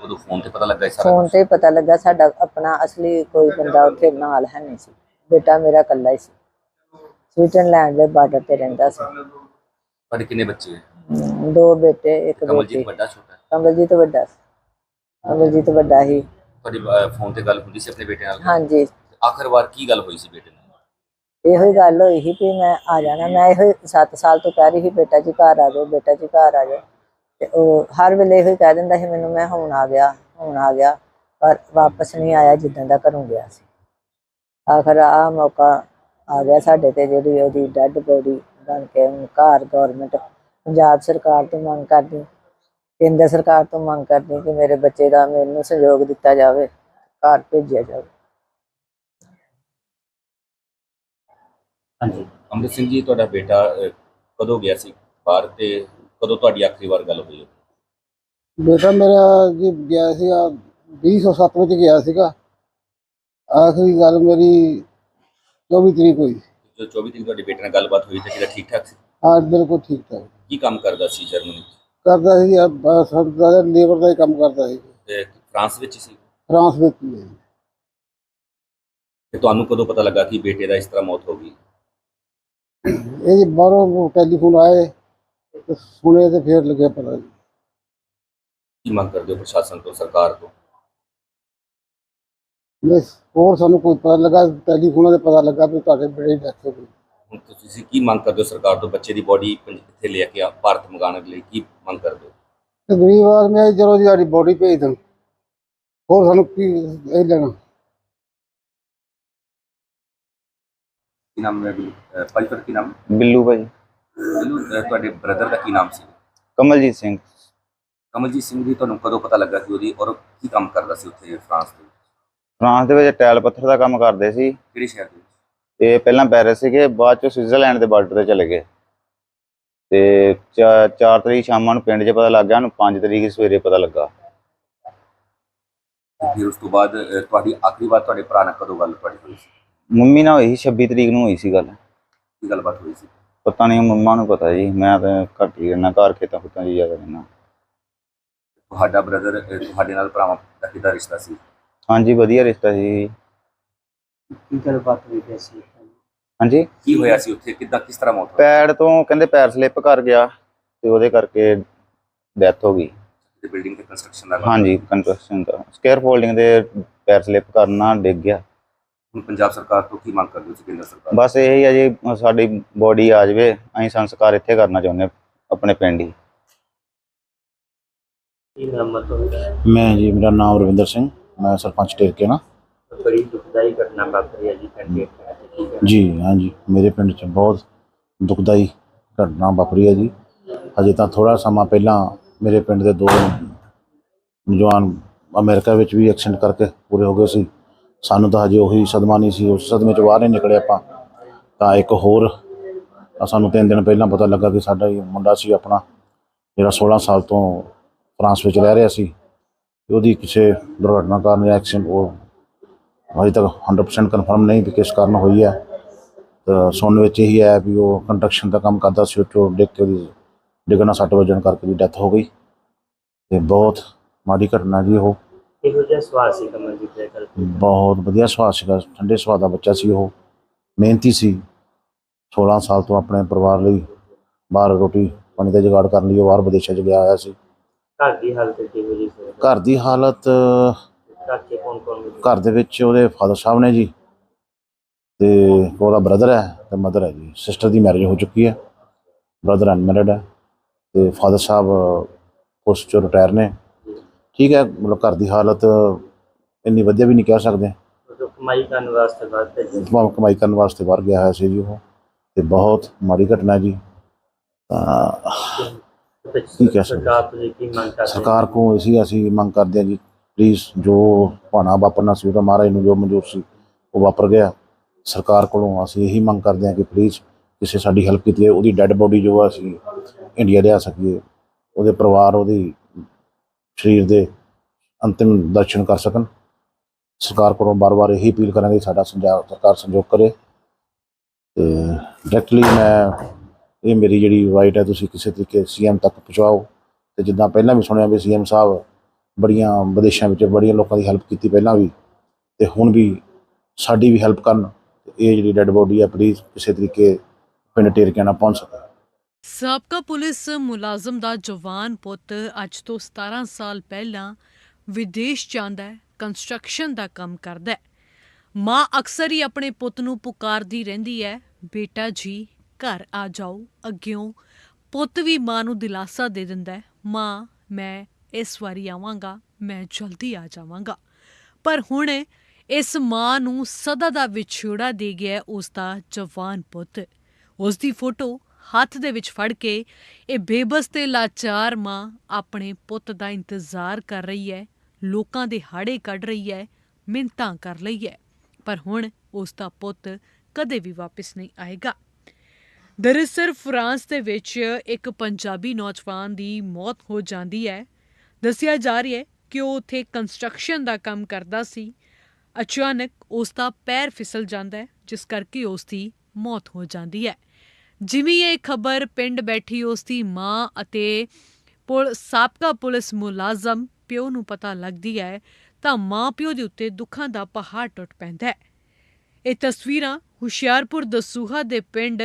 ਉਦੋਂ ਫੋਨ ਤੇ ਪਤਾ ਲੱਗਾ ਸਾਰਾ ਫੋਨ? ਤੇ ਪਤਾ ਲੱਗਾ ਸਾਡਾ ਆਪਣਾ ਅਸਲੀ ਕੋਈ ਬੰਦਾ ਉੱਥੇ ਨਾਲ ਹੈ ਨਹੀਂ ਸੀ। ਬੇਟਾ ਮੇਰਾ ਇਕੱਲਾ ਹੀ ਸੀ। ਸਵਿਟਜ਼ਰਲੈਂਡ ਦੇ ਬਾਰਡਰ ਤੇ ਰਹਿੰਦਾ ਸੀ। ਤੁਹਾਡੇ ਕਿੰਨੇ ਬੱਚੇ ਹੈ ਦੋ ਬੇਟੇ ਇੱਕ ਬੇਟੀ। ਕਮਲਜੀਤ ਵੱਡਾ ਛੋਟਾ? ਕਮਲਜੀਤ ਵੱਡਾ ਸੀ। ਕਮਲਜੀਤ ਵੱਡਾ ਹੀ ਤੁਹਾਡੀ ਫੋਨ ਤੇ ਗੱਲ ਹੁੰਦੀ ਸੀ ਆਪਣੇ ਬੇਟੇ ਨਾਲ? ਹਾਂਜੀ। ਆਖਰ ਵਾਰ ਕੀ ਗੱਲ ਹੋਈ ਸੀ ਬੇਟੇ ਨਾਲ? ਇਹੋ ਹੀ ਗੱਲ ਹੋਈ ਸੀ ਵੀ ਮੈਂ ਆ ਜਾਣਾ। ਮੈਂ ਇਹੋ 7 ਸਾਲ ਤੋਂ ਕਹਿ ਰਹੀ ਸੀ ਬੇਟਾ ਜੀ ਘਰ ਆ ਜਾਓ ਬੇਟਾ ਜੀ ਘਰ ਆ ਜਾਓ। ਤੇ ਉਹ ਹਰ ਵੇਲੇ ਇਹੋ ਹੀ ਕਹਿ ਦਿੰਦਾ ਸੀ ਮੈਨੂੰ ਮੈਂ ਹੁਣ ਆ ਗਿਆ ਹੁਣ ਆ ਗਿਆ। ਪਰ ਵਾਪਸ ਨਹੀਂ ਆਇਆ ਜਿੱਦਾਂ ਦਾ ਘਰੋਂ ਗਿਆ ਸੀ। ਆਖਰ ਆ ਮੌਕਾ ਆ ਗਿਆ ਸਾਡੇ ਤੇ ਜਿਹੜੀ ਉਹਦੀ ਡੈੱਡ ਬੋਡੀ ਬਣ ਕੇ ਹੁਣ ਘਰ ਗਵਰਨਮੈਂਟ ਪੰਜਾਬ ਸਰਕਾਰ ਤੋਂ ਮੰਗ ਕਰਦੀ ਕੇਂਦਰ ਸਰਕਾਰ ਤੋਂ ਮੰਗ ਕਰਦੀ ਕਿ ਮੇਰੇ ਬੱਚੇ ਦਾ ਮੈਨੂੰ ਸਹਿਯੋਗ ਦਿੱਤਾ ਜਾਵੇ ਘਰ ਭੇਜਿਆ ਜਾਵੇ। ਹਾਂਜੀ। ਅਮਰਿਤ ਸਿੰਘ ਜੀ ਤੁਹਾਡਾ ਬੇਟਾ ਅਹ, ਕਦੋਂ ਗਿਆ ਸੀ ਬਾਹਰ ਤੇ ਕਦੋਂ ਤੁਹਾਡੀ ਆਖਰੀ ਵਾਰ ਗੱਲ ਹੋਈ? ਬੇਟਾ ਮੇਰਾ ਜੀ ਗਿਆ ਸੀਗਾ 2007 ਵਿੱਚ ਗਿਆ ਸੀਗਾ। ਆਖਰੀ ਗੱਲ ਮੇਰੀ 24 ਤਰੀਕ ਹੋਈ। ਜੋ 24 ਤਰੀਕ ਤੁਹਾਡੇ ਬੇਟੇ ਨਾਲ ਗੱਲਬਾਤ ਹੋਈ ਤੇ ਕਿਹਦਾ ਠੀਕ ਠਾਕ ਸੀ? ਹਾਂ ਬਿਲਕੁਲ ਠੀਕ ਠਾਕ ਕੀ ਕੰਮ ਕਰਦਾ ਸੀ ਜਰਮਨੀ 'ਚ? ਕਰਦਾ ਸੀ ਸੰਦਾ ਲੇਬਰ ਦਾ ਹੀ ਕੰਮ ਕਰਦਾ ਸੀ। ਤੇ ਫਰਾਂਸ ਵਿੱਚ ਸੀ? ਫਰਾਂਸ ਵਿੱਚ ਹੀ ਹੈ। ਤੇ ਤੁਹਾਨੂੰ ਕਦੋਂ ਪਤਾ ਲੱਗਾ ਕਿ ਬੇਟੇ ਦਾ ਇਸ ਤਰ੍ਹਾਂ ਮੌਤ ਹੋ ਗਈ? ਇਹ ਜੀ ਬਾਹਰੋਂ ਟੈਲੀਫੋਨ ਆਏ ਤੇ ਸੁਣੇ ਤੇ ਫੇਰ ਲੱਗਿਆ ਪਤਾ ਜੀ। ਕੀ ਮੰਗ ਕਰਦੇ ਹੋ ਪ੍ਰਸ਼ਾਸਨ ਤੋਂ ਸਰਕਾਰ ਤੋਂ? ਨਹੀਂ, ਹੋਰ ਸਾਨੂੰ ਕੋਈ ਪਤਾ ਲੱਗਾ ਟੈਲੀਫੋਨਾਂ ਤੇ ਪਤਾ ਲੱਗਾ ਵੀ ਤੁਹਾਡੇ ਬੇੜੇ ਡੈਥ ਹੋ ਗਈ। ਹੁਣ ਤੁਸੀਂ ਕੀ ਮੰਗ ਕਰਦੇ ਹੋ ਸਰਕਾਰ ਤੋਂ ਬੱਚੇ ਦੀ ਬੋਡੀ ਇੱਥੇ ਲੈ ਕੇ ਆ ਭਾਰਤ ਮੰਗਾਉਣ ਲਈ ਕੀ ਮੰਗ ਕਰਦੇ ਹੋ? ਤੇ ਗਰੀਬ ਆਦਮੀ ਆ ਜੀ, ਚਲੋ ਜੀ ਸਾਡੀ ਬੋਡੀ ਭੇਜ ਦੇਣ। ਹੋਰ ਸਾਨੂੰ ਕੀ ਇਹ ਲੈਣਾ? ਕੀ ਨਾਮ ਹੈ? ਭਾਈ ਤੁਹਾਡਾ ਕੀ ਨਾਮ? ਬਿੱਲੂ ਭਾਜੀ ਮੈਨੂੰ ਤੁਹਾਡੇ ਬ੍ਰਦਰ ਦਾ ਕੀ ਨਾਮ ਸੀ? ਕਮਲਜੀਤ ਸਿੰਘ। ਕਮਲਜੀਤ ਸਿੰਘ ਜੀ ਤੁਹਾਨੂੰ ਕਦੋਂ ਪਤਾ ਲੱਗਾ ਸੀ ਉਹਦੀ ਔਰ ਕੀ ਕੰਮ ਕਰਦਾ ਸੀ ਉੱਥੇ ਫਰਾਂਸ ਦੇ ਵਿੱਚ? ਫਰਾਂਸ ਦੇ ਵਿੱਚ ਟੈਲ ਪੱਥਰ ਦਾ ਕੰਮ ਕਰਦੇ ਸੀ। ਕਿਹੜੇ ਸ਼ਹਿਰ ਦੇ ਵਿੱਚ? ਤੇ ਪਹਿਲਾਂ ਪੈਰਿਸ ਸੀਗੇ ਬਾਅਦ ਚ ਸਵਿਟਜ਼ਰਲੈਂਡ ਦੇ ਬਾਰਡਰ ਤੇ ਚਲੇ ਗਏ। ਤੇ 4 ਤਰੀਕ ਸ਼ਾਮਾਂ ਨੂੰ ਪਿੰਡ 'ਚ ਪਤਾ ਲੱਗ ਗਿਆ ਉਹਨੂੰ 5 ਤਰੀਕ ਸਵੇਰੇ ਪਤਾ ਲੱਗਾ। ਫਿਰ ਉਸ ਤੋਂ ਬਾਅਦ ਤੁਹਾਡੀ ਆਖਰੀ ਵਾਰ ਤੁਹਾਡੇ ਭਰਾ ਨਾਲ ਕਦੋਂ ਗੱਲ ਤੁਹਾਡੀ ਹੋਈ ਸੀ? ਮੰਮੀ ਨਾਲ ਹੋਈ ਸੀ 26 ਤਰੀਕ ਨੂੰ ਹੋਈ ਸੀ ਗੱਲ। ਕੀ ਗੱਲਬਾਤ ਹੋਈ ਸੀ? ਪਤਾ ਨਹੀਂ ਮੰਮਾ ਨੂੰ ਪਤਾ ਜੀ ਮੈਂ ਤਾਂ ਘੱਟ ਹੀ ਰਹਿਣਾ ਘਰ ਖੇਤਾਂ ਖੁੱਤਾਂ 'ਚ ਜ਼ਿਆਦਾ ਰਹਿਣਾ ਤੁਹਾਡਾ ਬ੍ਰਦਰ ਤੁਹਾਡੇ ਨਾਲ ਭਰਾਵਾਂ ਦਾ ਕਿਹਦਾ ਰਿਸ਼ਤਾ ਸੀ? ਹਾਂਜੀ ਵਧੀਆ ਰਿਸ਼ਤਾ ਸੀ। ਕੀ ਗੱਲਬਾਤ ਹੋਈ ਹੈ ਸੀ? ਹਾਂਜੀ? ਕੀ ਹੋਇਆ ਸੀ ਉੱਥੇ? ਕਿੱਦਾਂ ਕਿਸ ਤਰ੍ਹਾਂ ਮੌਤ ਹੋਈ? ਪੈੜ ਤੋਂ ਕਹਿੰਦੇ ਪੈਰ ਸਲਿੱਪ ਕਰ ਗਿਆ ਤੇ ਉਹਦੇ ਕਰਕੇ ਡੈਥ ਹੋ ਗਈ। ਤੇ ਬਿਲਡਿੰਗ ਤੇ ਕੰਸਟਰਕਸ਼ਨ ਦਾ। ਹਾਂਜੀ ਕੰਸਟਰਕਸ਼ਨ ਦਾ। ਸਕੇਅਰ ਫੋਲਡਿੰਗ ਦੇ ਪੈਰ ਸਲਿੱਪ ਕਰਨਾ ਡਿੱਗ ਗਿਆ। ਹੁਣ ਪੰਜਾਬ ਸਰਕਾਰ ਤੋਂ ਕੀ ਮੰਗ ਕਰਦੇ ਹੋ ਤੁਸੀਂ ਕੇਂਦਰ ਸਰਕਾਰ ਬਸ ਇਹ ਹੀ ਆ ਜੀ ਸਾਡੀ ਬੋਡੀ ਆ ਜਾਵੇ ਅਸੀਂ ਸੰਸਕਾਰ ਇੱਥੇ ਕਰਨਾ ਚਾਹੁੰਦੇ ਹਾਂ, ਆਪਣੇ ਪਿੰਡ ਹੀ। ਕੀ ਨਾਮਤ ਹੋਇਆ ਮੈਂ ਜੀ ਮੇਰਾ ਨਾਮ ਰਵਿੰਦਰ ਸਿੰਘ। ਮੈਂ ਸਰਪੰਚ ਟੇਰਕੇ ਨਾ। ਬੜੀ ਦੁਖਦਾਈ ਘਟਨਾ ਵਾਪਰੀ ਹੈ ਜੀ ਕੰਡੇ ਜੀ ਹਾਂਜੀ ਮੇਰੇ ਪਿੰਡ 'ਚ ਬਹੁਤ ਦੁਖਦਾਈ ਘਟਨਾ ਵਾਪਰੀ ਹੈ ਜੀ। ਅਜੇ ਤਾਂ ਥੋੜਾ ਸਮਾਂ ਪਹਿਲਾਂ ਮੇਰੇ ਪਿੰਡ ਦੇ ਦੋ ਜਵਾਨ ਅਮਰੀਕਾ ਵਿੱਚ ਵੀ ਐਕਸੀਡੈਂਟ ਕਰਕੇ ਪੂਰੇ ਹੋ ਗਏ ਸੀ। ਸਾਨੂੰ ਤਾਂ ਹਜੇ ਉਹੀ ਸਦਮਾ ਨਹੀਂ ਸੀ ਉਸ ਸਦਮੇ 'ਚ ਬਾਹਰ ਨਹੀਂ ਨਿਕਲੇ ਆਪਾਂ। ਤਾਂ ਇੱਕ ਹੋਰ ਸਾਨੂੰ ਤਿੰਨ ਦਿਨ ਪਹਿਲਾਂ ਪਤਾ ਲੱਗਾ ਕਿ ਸਾਡਾ ਹੀ ਮੁੰਡਾ ਸੀ ਆਪਣਾ ਜਿਹੜਾ 16 ਸਾਲ ਤੋਂ ਫਰਾਂਸ ਵਿੱਚ ਰਹਿ ਰਿਹਾ ਸੀ। ਉਹਦੀ ਕਿਸੇ ਦੁਰਘਟਨਾ ਕਾਰਨ ਜਾਂ ਐਕਸੀਡੈਂਟ ਉਹ ਅਜੇ ਤੱਕ 100% ਕਨਫਰਮ ਨਹੀਂ ਵੀ ਕਿਸ ਕਾਰਨ ਹੋਈ ਹੈ। ਤਾਂ ਸੁਣਨ ਵਿੱਚ ਇਹੀ ਆਇਆ ਵੀ ਉਹ ਕੰਸਟਰਕਸ਼ਨ ਦਾ ਕੰਮ ਕਰਦਾ ਸੀ ਉਹ ਡਿੱਗ ਕੇ ਉਹਦੀ ਡਿੱਗਣਾ ਸੱਟ ਵੱਜਣ ਕਰਕੇ ਦੀ ਡੈਥ ਹੋ ਗਈ। ਤੇ ਬਹੁਤ ਮਾੜੀ ਘਟਨਾ ਜੀ ਉਹ। ਇਹੋ ਜਿਹਾ ਸੀ ਦੇ ਬਹੁਤ ਵਧੀਆ ਸੁਭਾਅ ਸੀਗਾ ਠੰਡੇ ਸੁਭਾਅ ਦਾ ਬੱਚਾ ਸੀ ਉਹ। ਮਿਹਨਤੀ ਸੀ। 16 ਸਾਲ ਤੋਂ ਆਪਣੇ ਪਰਿਵਾਰ ਲਈ ਬਾਹਰ ਰੋਟੀ ਪਾਣੀ ਦਾ ਜੁਗਾੜ ਕਰਨ ਲਈ ਉਹ ਬਾਹਰ ਵਿਦੇਸ਼ਾਂ 'ਚ ਗਿਆ ਹੋਇਆ ਸੀ। ਘਰ ਦੀ ਹਾਲਤ ਘਰ ਦੀ ਹਾਲਤ ਘਰ ਚ ਕੌਣ ਕੌਣ ਸੀ? ਘਰ ਦੇ ਵਿੱਚ ਉਹਦੇ ਫਾਦਰ ਸਾਹਿਬ ਨੇ ਜੀ ਤੇ ਉਹਦਾ ਬ੍ਰਦਰ ਹੈ ਤੇ ਮਦਰ ਹੈ ਜੀ। ਸਿਸਟਰ ਦੀ ਮੈਰਿਜ ਹੋ ਚੁੱਕੀ ਹੈ ਬ੍ਰਦਰ ਅਨਮੈਰਿਡ ਹੈ ਤੇ ਫਾਦਰ ਸਾਹਿਬ ਪੋਸਟ ਚੋਂ ਰਿਟਾਇਰ ਨੇ। ਠੀਕ ਹੈ ਮਤਲਬ ਘਰ ਦੀ ਹਾਲਤ ਇੰਨੀ ਵਧੀਆ ਵੀ ਨਹੀਂ ਕਹਿ ਸਕਦੇ। ਕਮਾਈ ਕਰਨ ਵਾਸਤੇ ਭੇਜਿਆ ਕਮਾ- ਕਮਾਈ ਕਰਨ ਵਾਸਤੇ ਬਾਹਰ ਗਿਆ ਹੋਇਆ ਸੀ ਜੀ ਉਹ ਤੇ ਬਹੁਤ ਮਾੜੀ ਘਟਨਾ ਜੀ। ਤੇ ਕੀ ਕਹਿ ਸਕਦੇ? ਸਰਕਾਰ ਤੋਂ ਕੀ ਮੰਗ ਕਰਦੇ? ਸਰਕਾਰ ਕੋਲ ਅਸੀਂ ਅਸੀਂ ਮੰਗ ਕਰਦੇ ਹਾਂ ਜੀ ਪਲੀਜ਼ ਜੋ ਭਾਣਾ ਵਾਪਰਨਾ ਸੀ ਉਹ ਤਾਂ ਮਹਾਰਾਜ ਨੂੰ ਜੋ ਮਨਜ਼ੂਰ ਸੀ ਉਹ ਵਾਪਰ ਗਿਆ। ਸਰਕਾਰ ਕੋਲੋਂ ਅਸੀਂ ਇਹੀ ਮੰਗ ਕਰਦੇ ਹਾਂ ਕਿ ਪਲੀਜ਼ ਕਿਸੇ ਸਾਡੀ ਹੈਲਪ ਕੀਤੀ ਹੈ ਉਹਦੀ ਡੈੱਡ ਬੋਡੀ ਜੋ ਆ ਅਸੀਂ ਇੰਡੀਆ ਲਿਆ ਸਕੀਏ ਉਹਦੇ ਪਰਿਵਾਰ ਉਹਦੀ ਸਰੀਰ ਦੇ ਅੰਤਿਮ ਦਰਸ਼ਨ ਕਰ ਸਕਣ। ਸਰਕਾਰ ਕੋਲੋਂ ਬਾਰ-ਬਾਰ ਇਹੀ ਅਪੀਲ ਕਰਾਂਗੇ ਕਿ ਸਾਡਾ ਸੰਜਾ ਸਰਕਾਰ ਸੰਯੋਗ ਕਰੇ। ਤੇ ਡਾਇਰੈਕਟਲੀ ਮੈਂ ਇਹ ਮੇਰੀ ਜਿਹੜੀ ਵਾਈਟ ਹੈ, ਤੁਸੀਂ ਕਿਸੇ ਤਰੀਕੇ ਸੀਐਮ ਤੱਕ ਪਹੁੰਚਾਓ। ਤੇ ਜਿੱਦਾਂ ਪਹਿਲਾਂ ਵੀ ਸੁਣਿਆ ਵੀ ਸੀਐਮ ਸਾਹਿਬ ਬੜੀਆਂ ਵਿਦੇਸ਼ਾਂ ਵਿੱਚ ਬੜੀਆਂ ਲੋਕਾਂ ਦੀ ਹੈਲਪ ਕੀਤੀ ਪਹਿਲਾਂ ਵੀ, ਤੇ ਹੁਣ ਵੀ ਸਾਡੀ ਵੀ ਹੈਲਪ ਕਰਨ, ਤੇ ਇਹ ਜਿਹੜੀ ਡੈੱਡ ਬੋਡੀ ਹੈ ਪਲੀਜ਼ ਕਿਸੇ ਤਰੀਕੇ ਪਿੰਡ ਟੇਰਕਿਆਣਾ ਪਹੁੰਚ ਸਕੇ ਸਾਬਕਾ ਪੁਲਿਸ ਮੁਲਾਜ਼ਮ ਦਾ ਜਵਾਨ ਪੁੱਤ ਅੱਜ ਤੋਂ 17 ਸਾਲ ਪਹਿਲਾਂ ਵਿਦੇਸ਼ ਜਾਂਦਾ ਹੈ ਕੰਸਟਰਕਸ਼ਨ ਦਾ ਕੰਮ ਕਰਦਾ ਹੈ। ਮਾਂ ਅਕਸਰ ਹੀ ਆਪਣੇ ਪੁੱਤ ਨੂੰ ਪੁਕਾਰਦੀ ਰਹਿੰਦੀ ਹੈ, ਬੇਟਾ ਜੀ ਘਰ ਆ ਜਾਓ, ਅੱਗਿਓਂ। ਪੁੱਤ ਵੀ ਮਾਂ ਨੂੰ ਦਿਲਾਸਾ ਦੇ ਦਿੰਦਾ ਮਾਂ, ਮੈਂ ਇਸ ਵਾਰੀ ਆਵਾਂਗਾ, ਮੈਂ ਜਲਦੀ ਆ ਜਾਵਾਂਗਾ। ਪਰ ਹੁਣ ਇਸ ਮਾਂ ਨੂੰ ਸਦਾ ਦਾ ਵਿਛੋੜਾ ਦੇ ਗਿਆ ਹੈ ਉਸ ਦਾ ਜਵਾਨ ਪੁੱਤ। ਉਸ ਦੀ ਫੋਟੋ ਹੱਥ ਦੇ ਵਿੱਚ ਫੜ ਕੇ ਇਹ ਬੇਬਸ ਤੇ ਲਾਚਾਰ ਮਾਂ ਆਪਣੇ ਪੁੱਤ ਦਾ ਇੰਤਜ਼ਾਰ ਕਰ ਰਹੀ ਹੈ, ਲੋਕਾਂ ਦੇ ਹਾੜੇ ਕੱਢ ਰਹੀ ਹੈ ਮਿੰਤਾਂ ਕਰ ਲਈ ਹੈ। ਪਰ ਹੁਣ ਉਸ ਦਾ ਪੁੱਤ ਕਦੇ ਵੀ ਵਾਪਸ ਨਹੀਂ ਆਏਗਾ। ਦਰਅਸਲ ਫਰਾਂਸ ਦੇ ਵਿੱਚ ਇੱਕ ਪੰਜਾਬੀ ਨੌਜਵਾਨ ਦੀ ਮੌਤ ਹੋ ਜਾਂਦੀ ਹੈ। ਦੱਸਿਆ ਜਾ ਰਿਹਾ ਹੈ ਕਿ ਉਹ ਉੱਥੇ ਕੰਸਟਰਕਸ਼ਨ ਦਾ ਕੰਮ ਕਰਦਾ ਸੀ। ਅਚਾਨਕ ਉਸ ਦਾ ਪੈਰ ਫਿਸਲ ਜਾਂਦਾ ਹੈ, ਜਿਸ ਕਰਕੇ ਉਸ ਦੀ ਮੌਤ ਹੋ ਜਾਂਦੀ ਹੈ। ਜਿਵੇਂ ਇਹ ਖਬਰ ਪਿੰਡ ਬੈਠੀ ਉਸ ਦੀ ਮਾਂ ਅਤੇ ਪੁਲ, ਸਾਬਕਾ ਪੁਲਿਸ ਮੁਲਾਜ਼ਮ ਪਿਓ ਨੂੰ ਪਤਾ ਲੱਗਦੀ ਹੈ, ਤਾਂ ਮਾਂ ਪਿਓ ਦੇ ਉੱਤੇ ਦੁੱਖਾਂ ਦਾ ਪਹਾੜ ਟੁੱਟ ਪੈਂਦਾ ਹੈ। ਇਹ ਤਸਵੀਰਾਂ ਹੁਸ਼ਿਆਰਪੁਰ ਦਸੂਹਾ ਦੇ ਪਿੰਡ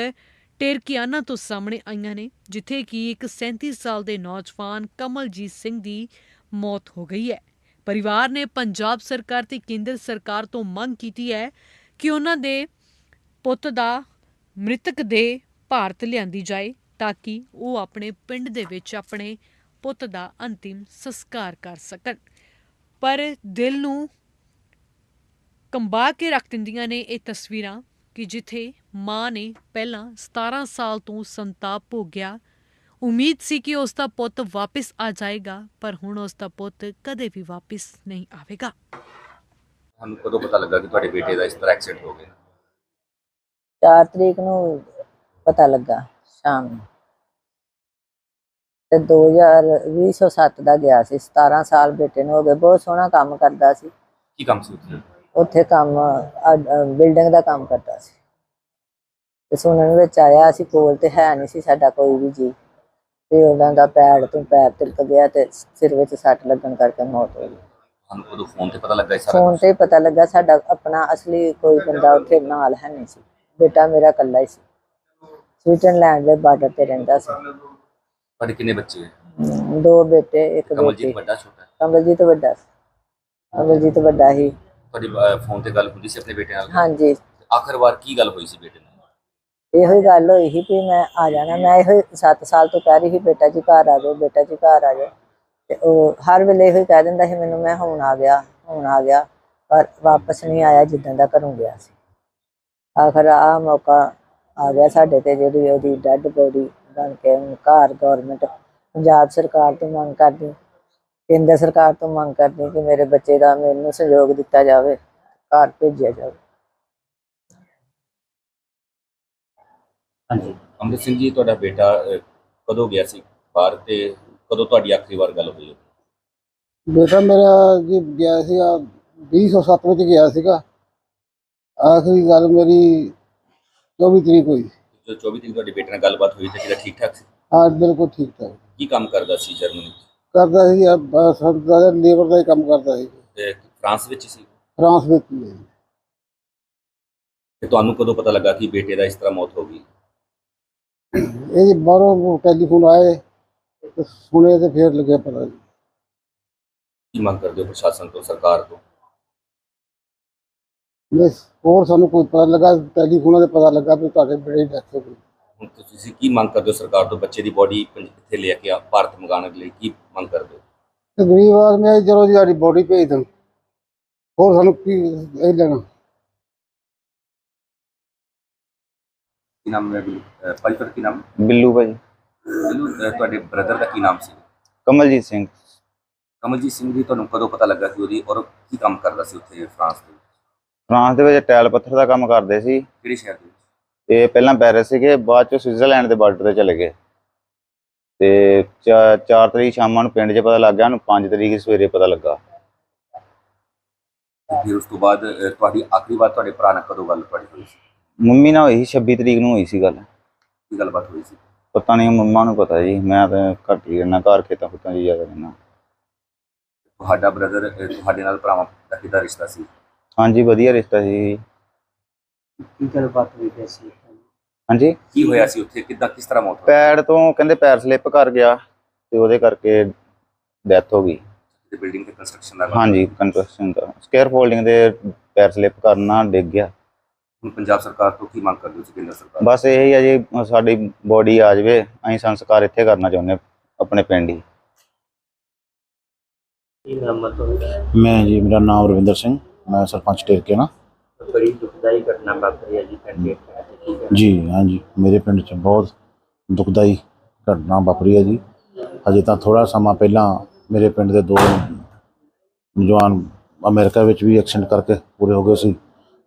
ਟੇਰਕਿਆਨਾ ਤੋਂ ਸਾਹਮਣੇ ਆਈਆਂ ਨੇ, ਜਿੱਥੇ ਕਿ ਇੱਕ 37 ਸਾਲ ਦੇ ਨੌਜਵਾਨ ਕਮਲਜੀਤ ਸਿੰਘ ਦੀ ਮੌਤ ਹੋ ਗਈ ਹੈ। ਪਰਿਵਾਰ ਨੇ ਪੰਜਾਬ ਸਰਕਾਰ ਤੇ ਕੇਂਦਰ ਸਰਕਾਰ ਤੋਂ ਮੰਗ ਕੀਤੀ ਹੈ ਕਿ ਉਹਨਾਂ ਦੇ ਪੁੱਤ ਦਾ ਮ੍ਰਿਤਕ ਦੇ ਭਾਰਤ ਲਿਆਂਦੀ ਜਾਏ ਤਾਂ ਕਿ ਉਹ ਆਪਣੇ ਪਿੰਡ ਦੇ ਵਿੱਚ ਆਪਣੇ ਪੁੱਤ ਦਾ ਅੰਤਿਮ ਸੰਸਕਾਰ ਕਰ ਸਕਣ। ਪਰ ਦਿਲ ਨੂੰ ਕੰਬਾ ਕੇ ਰੱਖ ਦਿੰਦੀਆਂ ਨੇ ਇਹ ਤਸਵੀਰਾਂ। ਕਿ ਜਿੱਥੇ ਮਾਂ ਨੇ ਪਹਿਲਾਂ 17 ਸਾਲ ਤੋਂ ਸੰਤਾਪ ਭੋਗਿਆ ਉਮੀਦ ਸੀ ਕਿ ਉਸ ਦਾ ਪੁੱਤ ਵਾਪਸ ਆ ਜਾਏਗਾ ਪਰ ਹੁਣ ਉਸ ਦਾ ਪੁੱਤ ਕਦੇ ਵੀ ਵਾਪਸ ਨਹੀਂ ਆਵੇਗਾ। ਤੁਹਾਨੂੰ ਕਦੋਂ ਪਤਾ ਲੱਗਾ ਕਿ ਤੁਹਾਡੇ ਬੇਟੇ ਦਾ ਇਸ ਤਰ੍ਹਾਂ ਐਕਸੀਡੈਂਟ ਹੋ ਗਿਆ? 4 ਤਰੀਕ ਨੂੰ ਪਤਾ ਲੱਗਾ ਸ਼ਾਮ ਨੂੰ। ਤੇ 2007 ਦਾ ਗਿਆ ਸੀ 17 ਸਾਲ ਬੇਟੇ ਨੂੰ ਹੋ ਗਏ ਬਹੁਤ ਸੋਹਣਾ ਕੰਮ ਕਰਦਾ ਸੀ। ਕੀ ਕੰਮ ਸੀ ਉੱਥੇ? ਉੱਥੇ ਕੰਮ ਬਿਲਡਿੰਗ ਦਾ ਕੰਮ ਕਰਦਾ ਸੀ। ਤੇ ਸੁਣਨ ਵਿੱਚ ਆਇਆ ਅਸੀਂ ਕੋਲ ਤੇ ਹੈ ਨਹੀਂ ਸੀ ਸਾਡਾ ਕੋਈ ਵੀ ਜੀ। ਤੇ ਉਹਨਾਂ ਦਾ ਪੈਰ ਤੋਂ ਪੈਰ ਤਿਲਕ ਗਿਆ ਤੇ ਸਿਰ ਵਿੱਚ ਸੱਟ ਲੱਗਣ ਕਰਕੇ ਮੌਤ ਹੋ ਗਈ। ਤੁਹਾਨੂੰ ਉਦੋਂ ਫੋਨ ਤੇ ਪਤਾ ਲੱਗਾ ਇਹ ਸਾਰਾ ਫੋਨ ਕੁਛ? ਤੇ ਪਤਾ ਲੱਗਾ ਸਾਡਾ ਆਪਣਾ ਅਸਲੀ ਕੋਈ ਬੰਦਾ ਉੱਥੇ ਨਾਲ ਹੈ ਨਹੀਂ ਸੀ। ਬੇਟਾ ਮੇਰਾ ਇਕੱਲਾ ਹੀ ਸੀ। ਸਵਿਟਜ਼ਰਲੈਂਡ ਦੇ ਬਾਰਡਰ ਤੇ ਰਹਿੰਦਾ ਸੀ। ਤੁਹਾਡੇ ਕਿੰਨੇ ਬੱਚੇ ਦੋ ਬੇਟੇ ਇੱਕ ਕਮਲਜੀਤ ਬੇਟੀ। ਵੱਡਾ ਛੋਟਾ? ਕਮਲਜੀਤ ਵੱਡਾ ਸੀ। ਕਮਲਜੀਤ ਵੱਡਾ ਹੀ। ਤੁਹਾਡੀ ਫੋਨ ਤੇ ਗੱਲ ਹੁੰਦੀ ਸੀ ਆਪਣੇ ਬੇਟੇ ਨਾਲ? ਹਾਂਜੀ। ਆਖਰ ਵਾਰ ਕੀ ਗੱਲ ਹੋਈ ਸੀ ਬੇਟੇ ਨਾਲ? ਇਹੋ ਹੀ ਗੱਲ ਹੋਈ ਸੀ ਵੀ ਮੈਂ ਆ ਜਾਣਾ। ਮੈਂ ਇਹੋ 7 ਸਾਲ ਤੋਂ ਕਹਿ ਰਹੀ ਸੀ ਬੇਟਾ ਜੀ ਘਰ ਆ ਜਾਓ ਬੇਟਾ ਜੀ ਘਰ ਆ ਜਾਓ। ਤੇ ਉਹ ਹਰ ਵੇਲੇ ਇਹੋ ਹੀ ਕਹਿ ਦਿੰਦਾ ਸੀ ਮੈਨੂੰ ਮੈਂ ਹੁਣ ਆ ਗਿਆ ਹੁਣ ਆ ਗਿਆ। ਪਰ ਵਾਪਸ ਨਹੀਂ ਆਇਆ ਜਿੱਦਾਂ ਦਾ ਘਰੋਂ ਗਿਆ ਸੀ। ਆਖਰ ਆ ਮੌਕਾ ਆ ਗਿਆ ਸਾਡੇ ਤੇ ਜਿਹੜੀ ਉਹਦੀ ਡੈੱਡ ਬੋਡੀ ਬਣ ਕੇ ਘਰ ਗਵਰਨਮੈਂਟ ਪੰਜਾਬ ਸਰਕਾਰ ਤੋਂ ਮੰਗ ਕਰਦੀ। ਕੇਂਦਰ ਸਰਕਾਰ ਤੋਂ ਮੰਗ ਕਰਦੀ ਕਿ ਮੇਰੇ ਬੱਚੇ ਦਾ ਮੈਨੂੰ ਸਹਿਯੋਗ ਦਿੱਤਾ ਜਾਵੇ ਘਰ ਭੇਜਿਆ ਜਾਵੇ। ਹਾਂਜੀ। ਅਮਰਿਤ ਸਿੰਘ ਜੀ ਤੁਹਾਡਾ ਬੇਟਾ ਅਹ, ਕਦੋਂ ਗਿਆ ਸੀ ਬਾਹਰ ਤੇ ਕਦੋਂ ਤੁਹਾਡੀ ਆਖਰੀ ਵਾਰ ਗੱਲ ਹੋਈ? ਬੇਟਾ ਮੇਰਾ ਜੀ ਗਿਆ ਸੀਗਾ 2007 ਵਿੱਚ ਗਿਆ ਸੀਗਾ। ਆਖਰੀ ਗੱਲ ਮੇਰੀ 24 ਤਰੀਕ ਹੋਈ। ਜੋ 24 ਤਰੀਕ ਤੁਹਾਡੇ ਬੇਟੇ ਨਾਲ ਗੱਲਬਾਤ ਹੋਈ ਤੇ ਜਿਹੜਾ ਠੀਕ ਠਾਕ ਸੀ? ਹਾਂ ਬਿਲਕੁਲ ਠੀਕ ਠਾਕ ਕੀ ਕੰਮ ਕਰਦਾ ਸੀ ਜਰਮਨੀ 'ਚ? ਕਰਦਾ ਸੀ ਸੰਦਾ ਲੇਬਰ ਦਾ ਹੀ ਕੰਮ ਕਰਦਾ ਸੀ। ਤੇ ਫਰਾਂਸ ਵਿੱਚ ਸੀ? ਫਰਾਂਸ ਵਿੱਚ ਹੀ ਹੈ। ਤੇ ਤੁਹਾਨੂੰ ਕਦੋਂ ਪਤਾ ਲੱਗਾ ਕਿ ਬੇਟੇ ਦਾ ਇਸ ਤਰ੍ਹਾਂ ਮੌਤ ਹੋ ਗਈ? ਇਹ ਜੀ ਬਾਹਰੋਂ ਟੈਲੀਫੋਨ ਆਏ ਤੇ ਸੁਣੇ ਤੇ ਫਿਰ ਲੱਗਿਆ ਪਤਾ ਜੀ। ਕੀ ਮੰਗ ਕਰਦੇ ਹੋ ਪ੍ਰਸ਼ਾਸਨ ਤੋਂ ਸਰਕਾਰ ਤੋਂ? ਬਸ ਹੋਰ ਸਾਨੂੰ ਕੋਈ ਪਤਾ ਲੱਗਾ ਟੈਲੀਫੋਨਾਂ ਤੇ ਪਤਾ ਲੱਗਾ ਵੀ ਤੁਹਾਡੇ ਬੇੜੇ ਦੀ ਡੈਥ ਹੋ ਗਈ। ਹੁਣ ਤੁਸੀਂ ਕੀ ਮੰਗ ਕਰਦੇ ਹੋ ਸਰਕਾਰ ਤੋਂ ਬੱਚੇ ਦੀ ਬੋਡੀ ਇੱਥੇ ਲੈ ਕੇ ਆ ਭਾਰਤ ਮੰਗਾਉਣ ਲਈ ਕੀ ਮੰਗ ਕਰਦੇ ਹੋ? ਤੇ ਗਰੀਬ ਆਦਮੀ ਆ ਜੀ, ਚਲੋ ਜੀ ਸਾਡੀ ਬੋਡੀ ਭੇਜ ਦੇਣ। ਹੋਰ ਸਾਨੂੰ ਕੀ ਇਹ ਲੈਣਾ? ਕੀ ਨਾਮ ਹੈ ਪਰਿਵਾਰ ਕੀ ਨਾਮ? ਬਿੱਲੂ ਭਾਜੀ ਤੁਹਾਡੇ ਬ੍ਰਦਰ ਦਾ ਕੀ ਨਾਮ ਸੀ? ਕਮਲਜੀਤ ਸਿੰਘ। ਕਮਲਜੀਤ ਸਿੰਘ ਜੀ ਤੁਹਾਨੂੰ ਕਦੋਂ ਪਤਾ ਲੱਗਾ ਕਿ ਉਹਦੀ ਔਰ ਕੀ ਕੰਮ ਕਰਦਾ ਸੀ ਉੱਥੇ ਫਰਾਂਸ ਦੇ ਵਿੱਚ? ਫਰਾਂਸ ਦੇ ਵਿੱਚ ਟੈਲ ਪੱਥਰ ਦਾ ਕੰਮ ਕਰਦੇ ਸੀ। ਕਿਹੜੇ ਸ਼ਹਿਰ ਦੇ ਇਹ ਪਹਿਲਾਂ ਪੈਰਿਸ ਸੀਗੇ ਬਾਅਦ ਚ ਸਵਿਟਜ਼ਰਲੈਂਡ ਦੇ ਬਾਰਡਰ ਤੇ ਚਲੇ ਗਏ। ਤੇ 4 ਤਰੀਕ ਸ਼ਾਮਾਂ ਨੂੰ ਪਿੰਡ 'ਚ ਪਤਾ ਲੱਗ ਗਿਆ ਉਹਨੂੰ 5 ਤਰੀਕ ਸਵੇਰੇ ਪਤਾ ਲੱਗਾ। ਫਿਰ ਉਸ ਤੋਂ ਬਾਅਦ ਤੁਹਾਡੀ ਆਖਰੀ ਵਾਰ ਤੁਹਾਡੇ ਭਰਾ ਨਾਲ ਕਦੋਂ ਗੱਲ ਤੁਹਾਡੀ ਹੋਈ ਸੀ? ਮੰਮੀ ਨਾਲ ਹੋਈ ਸੀ 26 ਤਰੀਕ ਨੂੰ ਹੋਈ ਸੀ ਗੱਲ। ਕੀ ਗੱਲਬਾਤ ਹੋਈ ਸੀ? ਪਤਾ ਨਹੀਂ ਮੰਮਾ ਨੂੰ ਪਤਾ ਜੀ ਮੈਂ ਤਾਂ ਘੱਟ ਹੀ ਰਹਿਣਾ ਘਰ ਖੇਤਾਂ ਖੁੱਤਾਂ 'ਚ ਜ਼ਿਆਦਾ ਰਹਿਣਾ ਤੁਹਾਡਾ ਬ੍ਰਦਰ ਤੁਹਾਡੇ ਨਾਲ ਭਰਾਵਾਂ ਦਾ ਕਿੱਦਾਂ ਰਿਸ਼ਤਾ ਸੀ? ਹਾਂਜੀ ਵਧੀਆ ਰਿਸ਼ਤਾ ਸੀ ਕੀ ਗੱਲਬਾਤ ਹੋਈ ਵੈਸੇ ਹਾਂਜੀ। ਕੀ ਹੋਇਆ ਸੀ ਉੱਥੇ? ਕਿੱਦਾਂ ਕਿਸ ਤਰ੍ਹਾਂ ਮੌਤ ਹੋਈ? ਪੈਰ ਤੋਂ ਕਹਿੰਦੇ ਪੈਰ ਸਲਿੱਪ ਕਰ ਗਿਆ ਤੇ ਉਹਦੇ ਕਰਕੇ ਡੈਥ ਹੋ ਗਈ। ਤੇ ਬਿਲਡਿੰਗ ਤੇ ਕੰਸਟਰਕਸ਼ਨ ਦਾ ਕੰਮ ਹਾਂਜੀ ਕੰਟਰਸਟਨ ਦਾ। ਸਕੇਅਰ ਫੋਲਡਿੰਗ ਦੇ ਪੈਰ ਸਲਿੱਪ ਕਰਨਾ ਡਿੱਗ ਗਿਆ। ਹੁਣ ਪੰਜਾਬ ਸਰਕਾਰ ਤੋਂ ਕੀ ਮੰਗ ਕਰਦੇ ਹੋ ਤੁਸੀਂ ਕੇਂਦਰ ਸਰਕਾਰ ਬਸ ਇਹ ਹੀ ਆ ਜੀ ਸਾਡੀ ਬੋਡੀ ਆ ਜਾਵੇ ਅਸੀਂ ਸੰਸਕਾਰ ਇੱਥੇ ਕਰਨਾ ਚਾਹੁੰਦੇ ਹਾਂ, ਆਪਣੇ ਪਿੰਡ ਹੀ। ਕੀ ਨਾਮ ਤੁਹਾਡਾ? ਮੈਂ ਜੀ ਮੇਰਾ ਨਾਮ ਰਵਿੰਦਰ ਸਿੰਘ ਮੈਂ ਸਰਪੰਚ ਟੇਰਕੇ ਨਾ। ਬੜੀ ਦੁਖਦਾਈ ਘਟਨਾ ਵਾਪਰੀ ਹੈ ਜੀ ਪਿੰਡ ਜੀ ਹਾਂਜੀ ਮੇਰੇ ਪਿੰਡ 'ਚ ਬਹੁਤ ਦੁਖਦਾਈ ਘਟਨਾ ਵਾਪਰੀ ਹੈ ਜੀ। ਹਜੇ ਤਾਂ ਥੋੜਾ ਸਮਾਂ ਪਹਿਲਾਂ ਮੇਰੇ ਪਿੰਡ ਦੇ ਦੋ ਨੌਜਵਾਨ ਅਮਰੀਕਾ ਵਿੱਚ ਵੀ ਐਕਸੀਡੈਂਟ ਕਰਕੇ ਪੂਰੇ ਹੋ ਗਏ ਸੀ।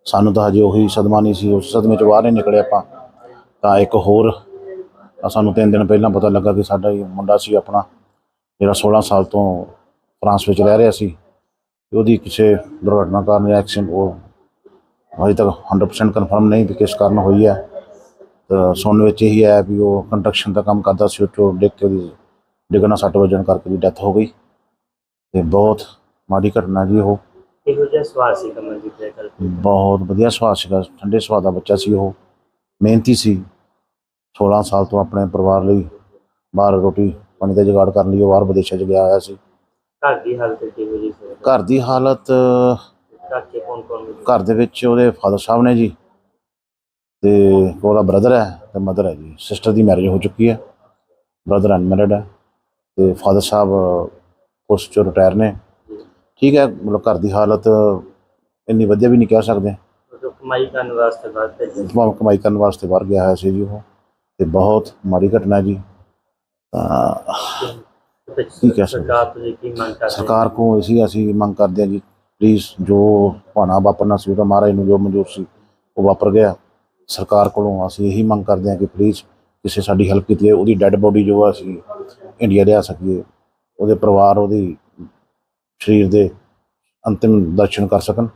ਸਾਨੂੰ ਤਾਂ ਹਜੇ ਉਹੀ ਸਦਮਾ ਨਹੀਂ ਸੀ, ਉਸ ਸਦਮੇ 'ਚ ਬਾਹਰ ਨਹੀਂ ਨਿਕਲੇ ਆਪਾਂ। ਤਾਂ ਇੱਕ ਹੋਰ ਆ ਸਾਨੂੰ ਤਿੰਨ ਦਿਨ ਪਹਿਲਾਂ ਪਤਾ ਲੱਗਾ ਕਿ ਸਾਡਾ ਹੀ ਮੁੰਡਾ ਸੀ ਆਪਣਾ, ਜਿਹੜਾ 16 ਸਾਲ ਤੋਂ ਫਰਾਂਸ ਵਿੱਚ ਰਹਿ ਰਿਹਾ ਸੀ। ਉਹਦੀ ਕਿਸੇ ਦੁਰਘਟਨਾ ਕਾਰਨ ਐਕਸੀਡੈਂਟ ਉਹ ਅਜੇ ਤੱਕ 100% ਕਨਫਰਮ ਨਹੀਂ ਵੀ ਕਿਸ ਕਾਰਨ ਹੋਈ ਹੈ। ਤਾਂ ਸੁਣਨ ਵਿੱਚ ਇਹੀ ਆਇਆ ਵੀ ਉਹ ਕੰਸਟਰਕਸ਼ਨ ਦਾ ਕੰਮ ਕਰਦਾ ਸੀ ਉੱਥੋਂ ਡਿੱਗ ਕੇ ਉਹਦੀ ਡਿੱਗਣਾ ਸੱਟ ਵੱਜਣ ਕਰਕੇ ਦੀ ਡੈਥ ਹੋ ਗਈ। ਤੇ ਬਹੁਤ ਮਾੜੀ ਘਟਨਾ ਜੀ ਉਹ। ਇਹੋ ਜਿਹਾ ਸਵਾਲ ਸੀ ਕਮਲਜੀਤ ਦੇ ਗੱਲ ਬਹੁਤ ਵਧੀਆ ਸੁਭਾਅ ਸੀਗਾ ਠੰਡੇ ਸੁਭਾਅ ਦਾ ਬੱਚਾ ਸੀ ਉਹ। ਮਿਹਨਤੀ ਸੀ। 16 ਸਾਲ ਤੋਂ ਆਪਣੇ ਪਰਿਵਾਰ ਲਈ ਬਾਹਰ ਰੋਟੀ ਪਾਣੀ ਦਾ ਜੁਗਾੜ ਕਰਨ ਲਈ ਉਹ ਬਾਹਰ ਵਿਦੇਸ਼ਾਂ 'ਚ ਗਿਆ ਹੋਇਆ ਸੀ। ਘਰ ਦੀ ਹਾਲਤ ਕਿਹੋ ਜਿਹੀ ਸੀ? ਘਰ ਦੀ ਹਾਲਤ ਘਰ 'ਚ ਕੌਣ ਕੌਣ ਘਰ ਦੇ ਵਿੱਚ ਉਹਦੇ ਫਾਦਰ ਸਾਹਿਬ ਨੇ ਜੀ ਤੇ ਉਹਦਾ ਬ੍ਰਦਰ ਹੈ ਤੇ ਮਦਰ ਹੈ ਜੀ। ਸਿਸਟਰ ਦੀ ਮੈਰਿਜ ਹੋ ਚੁੱਕੀ ਹੈ। ਬ੍ਰਦਰ ਅਨਮੈਰਿਡ ਹੈ ਤੇ ਫਾਦਰ ਸਾਹਿਬ ਪੋਸਟ ਚੋਂ ਰਿਟਾਇਰ ਨੇ। ਠੀਕ ਹੈ ਮਤਲਬ ਘਰ ਦੀ ਹਾਲਤ ਇੰਨੀ ਵਧੀਆ ਵੀ ਨਹੀਂ ਕਹਿ ਸਕਦੇ। ਜੋ ਕਮਾਈ ਕਰਨ ਵਾਸਤੇ ਭੇਜਿਆ ਭਾਵੇਂ ਕਮਾਈ ਕਰਨ ਵਾਸਤੇ ਬਾਹਰ ਗਿਆ ਹੋਇਆ ਸੀ ਜੀ ਉਹ। ਤੇ ਬਹੁਤ ਮਾੜੀ ਘਟਨਾ ਜੀ। ਤਾਂ ਤੇ ਕੀ ਕਹਿ ਸਕਦੇ? ਸਰਕਾਰ ਤੋਂ ਜੀ ਕੀ ਮੰਗ ਕਰਦੇ ਸਰਕਾਰ ਕੋਲ ਅਸੀਂ ਅਸੀਂ ਮੰਗ ਕਰਦੇ ਹਾਂ ਜੀ ਪਲੀਜ਼ ਜੋ ਭਾਣਾ ਵਾਪਰਨਾ ਸੀ, ਉਹਦਾ ਮਹਾਰਾਜ ਨੂੰ ਜੋ ਮਨਜ਼ੂਰ ਸੀ, ਉਹ ਵਾਪਰ ਗਿਆ। ਸਰਕਾਰ ਕੋਲੋਂ ਅਸੀਂ ਇਹੀ ਮੰਗ ਕਰਦੇ ਹਾਂ ਕਿ ਪਲੀਜ਼ ਕਿਸੇ ਸਾਡੀ ਹੈਲਪ ਕੀਤੀ ਹੈ ਉਹਦੀ ਡੈੱਡ ਬੋਡੀ ਜੋ ਆ ਅਸੀਂ ਇੰਡੀਆ ਲਿਆ ਸਕੀਏ। ਉਹਦੇ ਪਰਿਵਾਰ, ਉਹਦੀ ਸਰੀਰ ਦੇ ਅੰਤਿਮ ਦਰਸ਼ਨ ਕਰ ਸਕਣ।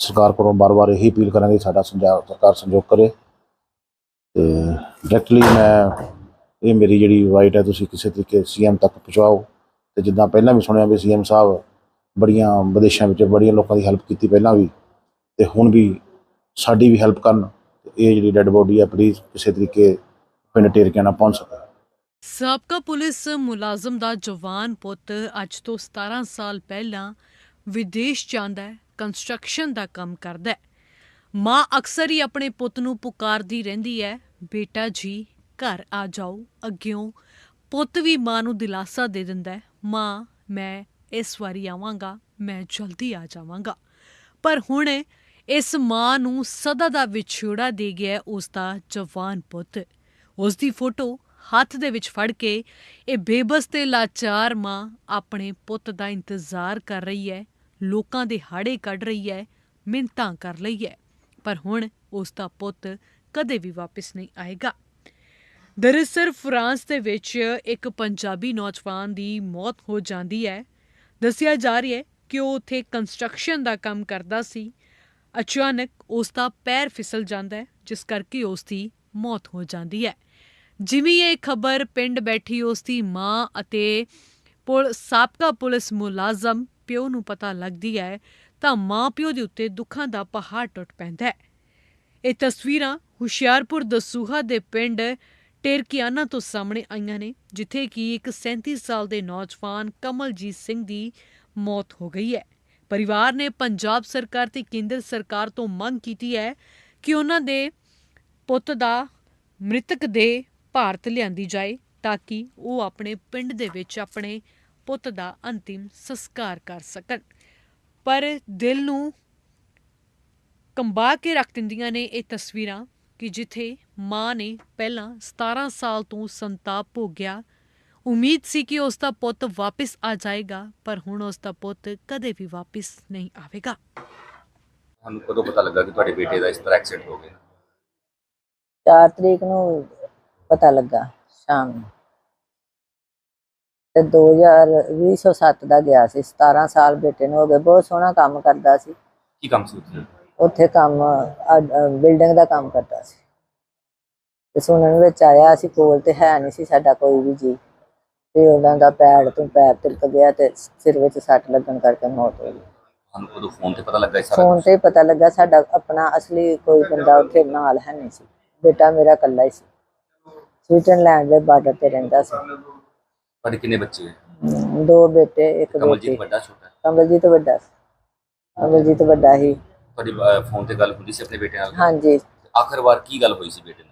ਸਰਕਾਰ ਕੋਲੋਂ ਬਾਰ-ਬਾਰ ਇਹੀ ਅਪੀਲ ਕਰਾਂਗੇ ਸਾਡਾ ਸੰਜਾ, ਸਰਕਾਰ ਸੰਯੋਗ ਕਰੇ। ਤੇ ਡਾਇਰੈਕਟਲੀ ਮੈਂ ਇਹ ਮੇਰੀ ਜਿਹੜੀ ਵਾਈਟ ਹੈ, ਤੁਸੀਂ ਕਿਸੇ ਤਰੀਕੇ ਸੀਐਮ ਤੱਕ ਪਹੁੰਚਾਓ। ਤੇ ਜਿੱਦਾਂ ਪਹਿਲਾਂ ਵੀ ਸੁਣਿਆ ਵੀ ਸੀਐਮ ਸਾਹਿਬ ਬੜੀਆਂ ਵਿਦੇਸ਼ਾਂ ਵਿੱਚ ਬੜੀਆਂ ਲੋਕਾਂ ਦੀ ਹੈਲਪ ਕੀਤੀ ਪਹਿਲਾਂ ਵੀ, ਤੇ ਹੁਣ ਵੀ ਸਾਡੀ ਵੀ ਹੈਲਪ ਕਰਨ ਇਹ ਜਿਹੜੀ ਡੈੱਡ ਬੋਡੀ ਹੈ ਪਲੀਜ਼ ਕਿਸੇ ਤਰੀਕੇ ਪਿੰਡ ਟੇਰਕਿਆਂ ਨਾਲ ਪਹੁੰਚ ਸਕੇ ਸਾਬਕਾ ਪੁਲਿਸ ਮੁਲਾਜ਼ਮ ਦਾ ਜਵਾਨ ਪੁੱਤ ਅੱਜ ਤੋਂ 17 ਸਾਲ ਪਹਿਲਾਂ ਵਿਦੇਸ਼ ਜਾਂਦਾ ਹੈ ਕੰਸਟਰਕਸ਼ਨ ਦਾ ਕੰਮ ਕਰਦਾ ਹੈ। ਮਾਂ ਅਕਸਰ ਹੀ ਆਪਣੇ ਪੁੱਤ ਨੂੰ ਪੁਕਾਰਦੀ ਰਹਿੰਦੀ ਹੈ, ਬੇਟਾ ਜੀ, ਘਰ ਆ ਜਾਓ, ਅੱਗਿਓਂ ਪੁੱਤ ਵੀ ਮਾਂ ਨੂੰ ਦਿਲਾਸਾ ਦੇ ਦਿੰਦਾ ਹੈ। ਮਾਂ, ਮੈਂ ਇਸ ਵਾਰੀ ਆਵਾਂਗਾ, ਮੈਂ ਜਲਦੀ ਆ ਜਾਵਾਂਗਾ। ਪਰ ਹੁਣ ਇਸ ਮਾਂ ਨੂੰ ਸਦਾ ਦਾ ਵਿਛੋੜਾ ਦੇ ਗਿਆ ਹੈ ਉਸ ਦਾ ਜਵਾਨ ਪੁੱਤ। ਉਸ ਦੀ ਫੋਟੋ ਹੱਥ ਦੇ ਵਿੱਚ ਫੜ ਕੇ ਇਹ ਬੇਬਸ ਤੇ ਲਾਚਾਰ ਮਾਂ ਆਪਣੇ ਪੁੱਤ ਦਾ ਇੰਤਜ਼ਾਰ ਕਰ ਰਹੀ ਹੈ, ਲੋਕਾਂ ਦੇ ਹਾੜੇ ਕੱਢ ਰਹੀ ਹੈ ਮਿੰਤਾਂ ਕਰ ਲਈ ਹੈ। ਪਰ ਹੁਣ ਉਸ ਦਾ ਪੁੱਤ ਕਦੇ ਵੀ ਵਾਪਸ ਨਹੀਂ ਆਏਗਾ। ਦਰਅਸਲ ਫਰਾਂਸ ਦੇ ਵਿੱਚ ਇੱਕ ਪੰਜਾਬੀ ਨੌਜਵਾਨ ਦੀ ਮੌਤ ਹੋ ਜਾਂਦੀ ਹੈ। ਦੱਸਿਆ ਜਾ ਰਿਹਾ ਹੈ ਕਿ ਉਹ ਉੱਥੇ ਕੰਸਟਰਕਸ਼ਨ ਦਾ ਕੰਮ ਕਰਦਾ ਸੀ। ਅਚਾਨਕ ਉਸ ਦਾ ਪੈਰ ਫਿਸਲ ਜਾਂਦਾ ਹੈ, ਜਿਸ ਕਰਕੇ ਉਸ ਦੀ ਮੌਤ ਹੋ ਜਾਂਦੀ ਹੈ। ਜਿਵੇਂ ਇਹ ਖਬਰ ਪਿੰਡ ਬੈਠੀ ਉਸ ਦੀ ਮਾਂ ਅਤੇ ਪੁਲ, ਸਾਬਕਾ ਪੁਲਿਸ ਮੁਲਾਜ਼ਮ ਪਿਓ ਨੂੰ ਪਤਾ ਲੱਗਦੀ ਹੈ, ਤਾਂ ਮਾਂ ਪਿਓ ਦੇ ਉੱਤੇ ਦੁੱਖਾਂ ਦਾ ਪਹਾੜ ਟੁੱਟ ਪੈਂਦਾ ਹੈ। ਇਹ ਤਸਵੀਰਾਂ ਹੁਸ਼ਿਆਰਪੁਰ ਦਸੂਹਾ ਦੇ ਪਿੰਡ ਟੇਰਕੀਆਨਾ ਤੋਂ ਸਾਹਮਣੇ ਆਈਆਂ ਨੇ, ਜਿੱਥੇ ਕਿ ਇੱਕ 37 ਸਾਲ ਦੇ ਨੌਜਵਾਨ ਕਮਲਜੀਤ ਸਿੰਘ ਦੀ ਮੌਤ ਹੋ ਗਈ ਹੈ। ਪਰਿਵਾਰ ਨੇ ਪੰਜਾਬ ਸਰਕਾਰ ਤੇ ਕੇਂਦਰ ਸਰਕਾਰ ਤੋਂ ਮੰਗ ਕੀਤੀ ਹੈ ਕਿ ਉਹਨਾਂ ਦੇ ਪੁੱਤ ਦਾ ਮ੍ਰਿਤਕ ਦੇ ਭਾਰਤ ਲਿਆਂਦੀ ਜਾਏ ਤਾਂ ਕਿ ਉਹ ਆਪਣੇ ਪਿੰਡ ਦੇ ਵਿੱਚ ਆਪਣੇ ਪੁੱਤ ਦਾ ਅੰਤਿਮ ਸੰਸਕਾਰ ਕਰ ਸਕਣ। ਪਰ ਦਿਲ ਨੂੰ ਕੰਬਾ ਕੇ ਰੱਖ ਦਿੰਦੀਆਂ ਨੇ ਇਹ ਤਸਵੀਰਾਂ। ਕਿ ਜਿੱਥੇ ਮਾਂ ਨੇ ਪਹਿਲਾਂ 17 ਸਾਲ ਤੋਂ ਸੰਤਾਪ ਭੋਗਿਆ ਉਮੀਦ ਸੀ ਕਿ ਉਸ ਦਾ ਪੁੱਤ ਵਾਪਸ ਆ ਜਾਏਗਾ ਪਰ ਹੁਣ ਉਸ ਦਾ ਪੁੱਤ ਕਦੇ ਵੀ ਵਾਪਸ ਨਹੀਂ ਆਵੇਗਾ। ਤੁਹਾਨੂੰ ਕਦੋਂ ਪਤਾ ਲੱਗਾ ਕਿ ਤੁਹਾਡੇ ਬੇਟੇ ਦਾ ਇਸ ਤਰ੍ਹਾਂ ਐਕਸੀਡੈਂਟ ਹੋ ਗਿਆ? 4 ਤਰੀਕ ਨੂੰ ਪਤਾ ਲੱਗਾ ਸ਼ਾਮ ਨੂੰ। ਤੇ 2007 ਦਾ ਗਿਆ ਸੀ 17 ਸਾਲ ਬੇਟੇ ਨੂੰ ਹੋ ਗਏ ਬਹੁਤ ਸੋਹਣਾ ਕੰਮ ਕਰਦਾ ਸੀ। ਕੀ ਕੰਮ ਸੀ ਉੱਥੇ? ਉੱਥੇ ਕੰਮ ਬਿਲਡਿੰਗ ਦਾ ਕੰਮ ਕਰਦਾ ਸੀ। ਤੇ ਸੁਣਨ ਵਿੱਚ ਆਇਆ ਅਸੀਂ ਕੋਲ ਤੇ ਹੈ ਨਹੀਂ ਸੀ ਸਾਡਾ ਕੋਈ ਵੀ ਜੀ। ਤੇ ਉਹਨਾਂ ਦਾ ਪੈਰ ਤੋਂ ਪੈਰ ਤਿਲਕ ਗਿਆ ਤੇ ਸਿਰ ਵਿੱਚ ਸੱਟ ਲੱਗਣ ਕਰਕੇ ਮੌਤ ਹੋ ਗਈ। ਉਦੋਂ ਫੋਨ ਤੇ ਪਤਾ ਲੱਗਾ ਇਹ ਸਾਰਾ ਫੋਨ ਤੇ ਪਤਾ ਲੱਗਾ ਸਾਡਾ ਆਪਣਾ ਅਸਲੀ ਕੋਈ ਬੰਦਾ ਉੱਥੇ ਨਾਲ ਹੈ ਨਹੀਂ ਸੀ। ਬੇਟਾ ਮੇਰਾ ਇਕੱਲਾ ਹੀ ਸੀ। ਸਵਿਟਜ਼ਰਲੈਂਡ ਦੇ ਬਾਰਡਰ ਤੇ ਰਹਿੰਦਾ ਸੀ। ਤੁਹਾਡੇ ਕਿੰਨੇ ਬੱਚੇ ਦੋ ਬੇਟੇ ਇੱਕ ਬੇਟੀ। ਕਮਲਜੀਤ ਵੱਡਾ ਛੋਟਾ? ਕਮਲਜੀਤ ਵੱਡਾ ਸੀ। ਕਮਲਜੀਤ ਵੱਡਾ ਹੀ। ਤੁਹਾਡੀ ਫੋਨ ਤੇ ਗੱਲ ਹੁੰਦੀ ਸੀ ਆਪਣੇ ਬੇਟੇ ਨਾਲ? ਹਾਂਜੀ। ਆਖਰ ਵਾਰ ਕੀ ਗੱਲ ਹੋਈ ਸੀ ਬੇਟੇ ਨਾਲ?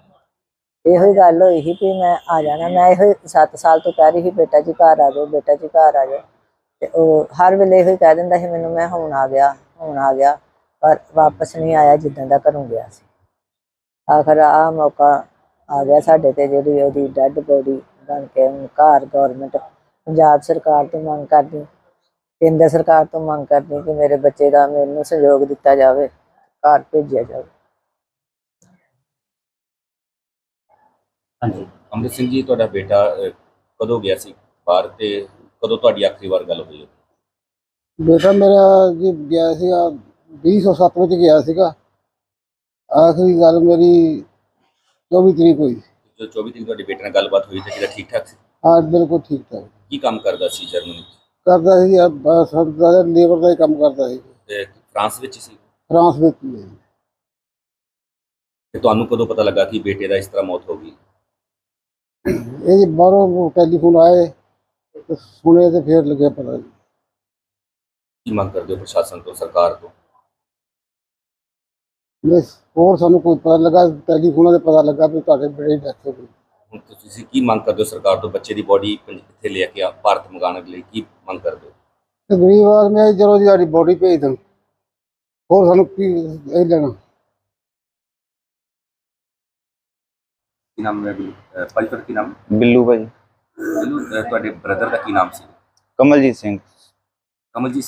ਇਹੋ ਹੀ ਗੱਲ ਹੋਈ ਸੀ ਵੀ ਮੈਂ ਆ ਜਾਣਾ। ਮੈਂ ਇਹੋ 7 ਸਾਲ ਤੋਂ ਕਹਿ ਰਹੀ ਸੀ ਬੇਟਾ ਜੀ ਘਰ ਆ ਜਾਓ ਬੇਟਾ ਜੀ ਘਰ ਆ ਜਾਓ। ਤੇ ਉਹ ਹਰ ਵੇਲੇ ਇਹੋ ਹੀ ਕਹਿ ਦਿੰਦਾ ਸੀ ਮੈਨੂੰ ਮੈਂ ਹੁਣ ਆ ਗਿਆ ਹੁਣ ਆ ਗਿਆ ਪਰ ਵਾਪਸ ਨਹੀਂ ਆਇਆ ਜਿੱਦਾਂ ਦਾ ਘਰੋਂ ਗਿਆ ਸੀ। ਆਖਰ ਆ ਮੌਕਾ ਆ ਗਿਆ ਸਾਡੇ ਤੇ ਜਿਹੜੀ ਉਹਦੀ ਡੈੱਡ ਬੋਡੀ ਬਣ ਕੇ ਹੁਣ ਘਰ ਗਵਰਨਮੈਂਟ ਪੰਜਾਬ ਸਰਕਾਰ ਤੋਂ ਮੰਗ ਕਰਦੀ। ਕੇਂਦਰ ਸਰਕਾਰ ਤੋਂ ਮੰਗ ਕਰਦੀ ਕਿ ਮੇਰੇ ਬੱਚੇ ਦਾ ਮੈਨੂੰ ਸਹਿਯੋਗ ਦਿੱਤਾ ਜਾਵੇ ਘਰ ਭੇਜਿਆ ਜਾਵੇ। ਹਾਂਜੀ। ਅਮਰਿਤ ਸਿੰਘ ਜੀ ਤੁਹਾਡਾ ਬੇਟਾ ਅਹ, ਕਦੋਂ ਗਿਆ ਸੀ ਬਾਹਰ ਤੇ ਕਦੋਂ ਤੁਹਾਡੀ ਆਖਰੀ ਵਾਰ ਗੱਲ ਹੋਈ? ਬੇਟਾ ਮੇਰਾ ਜੀ ਗਿਆ ਸੀਗਾ 2007 ਵਿੱਚ ਗਿਆ ਸੀਗਾ। ਆਖਰੀ ਗੱਲ ਮੇਰੀ 24 ਤਰੀਕ ਹੋਈ। ਜੋ 24 ਤਰੀਕ ਤੁਹਾਡੇ ਬੇਟੇ ਨਾਲ ਗੱਲਬਾਤ ਹੋਈ ਤੇ ਕਿਹੜਾ ਠੀਕ ਠਾਕ ਸੀ? ਹਾਂ ਬਿਲਕੁਲ ਠੀਕ ਠਾਕ ਕੀ ਕੰਮ ਕਰਦਾ ਸੀ ਜਰਮਨੀ ਕਰਦਾ ਸੀ ਸੰਦਾ ਲੇਬਰ ਦਾ ਹੀ ਕੰਮ ਕਰਦਾ ਸੀ। ਤੇ ਫਰਾਂਸ ਵਿੱਚ ਸੀ? ਫਰਾਂਸ ਵਿੱਚ ਹੀ। ਤੇ ਤੁਹਾਨੂੰ ਕਦੋਂ ਪਤਾ ਲੱਗਾ ਕਿ ਬੇਟੇ ਦਾ ਇਸ ਤਰ੍ਹਾਂ ਮੌਤ ਹੋ ਗਈ? ਇਹ ਜੀ ਬਾਹਰੋਂ ਟੈਲੀਫੋਨ ਆਏ ਤੇ ਸੁਣੇ ਤੇ ਫੇਰ ਲੱਗਿਆ ਪਤਾ ਜੀ। ਕੀ ਮੰਗ ਕਰਦੇ ਹੋ ਪ੍ਰਸ਼ਾਸਨ ਤੋਂ ਸਰਕਾਰ ਤੋਂ? ਬਸ ਹੋਰ ਸਾਨੂੰ ਕੋਈ ਪਤਾ ਲੱਗਾ ਟੈਲੀਫੋਨਾਂ ਤੇ ਪਤਾ ਲੱਗਾ ਵੀ ਤੁਹਾਡੇ ਬੇਟੇ ਦੀ ਡੈਥ ਹੋ ਗਈ। ਹੁਣ ਤੁਸੀਂ ਕੀ ਮੰਗ ਕਰਦੇ ਹੋ ਸਰਕਾਰ ਤੋਂ ਬੱਚੇ ਦੀ ਬੋਡੀ ਕਿੱਥੇ ਲੈ ਕੇ ਆ ਭਾਰਤ ਮੰਗਾਉਣ ਲਈ ਕੀ ਮੰਗ ਕਰਦੇ ਹੋ? ਤੇ ਗਰੀਬ ਆਦਮੀ ਆ ਜੀ, ਚਲੋ ਜੀ ਸਾਡੀ ਬੋਡੀ ਭੇਜ ਦੇਣ ਹੋਰ ਸਾਨੂੰ ਕੀ ਇਹ ਲੈਣਾ? ਕੀ ਨਾਮ ਹੈ ਪਲਟਰ ਕੀ ਨਾਮ? ਬਿੱਲੂ ਭਾਜੀ ਤੁਹਾਡੇ ਬ੍ਰਦਰ ਦਾ ਕੀ ਨਾਮ ਸੀ? ਕਮਲਜੀਤ ਸਿੰਘ। ਕਮਲਜੀਤ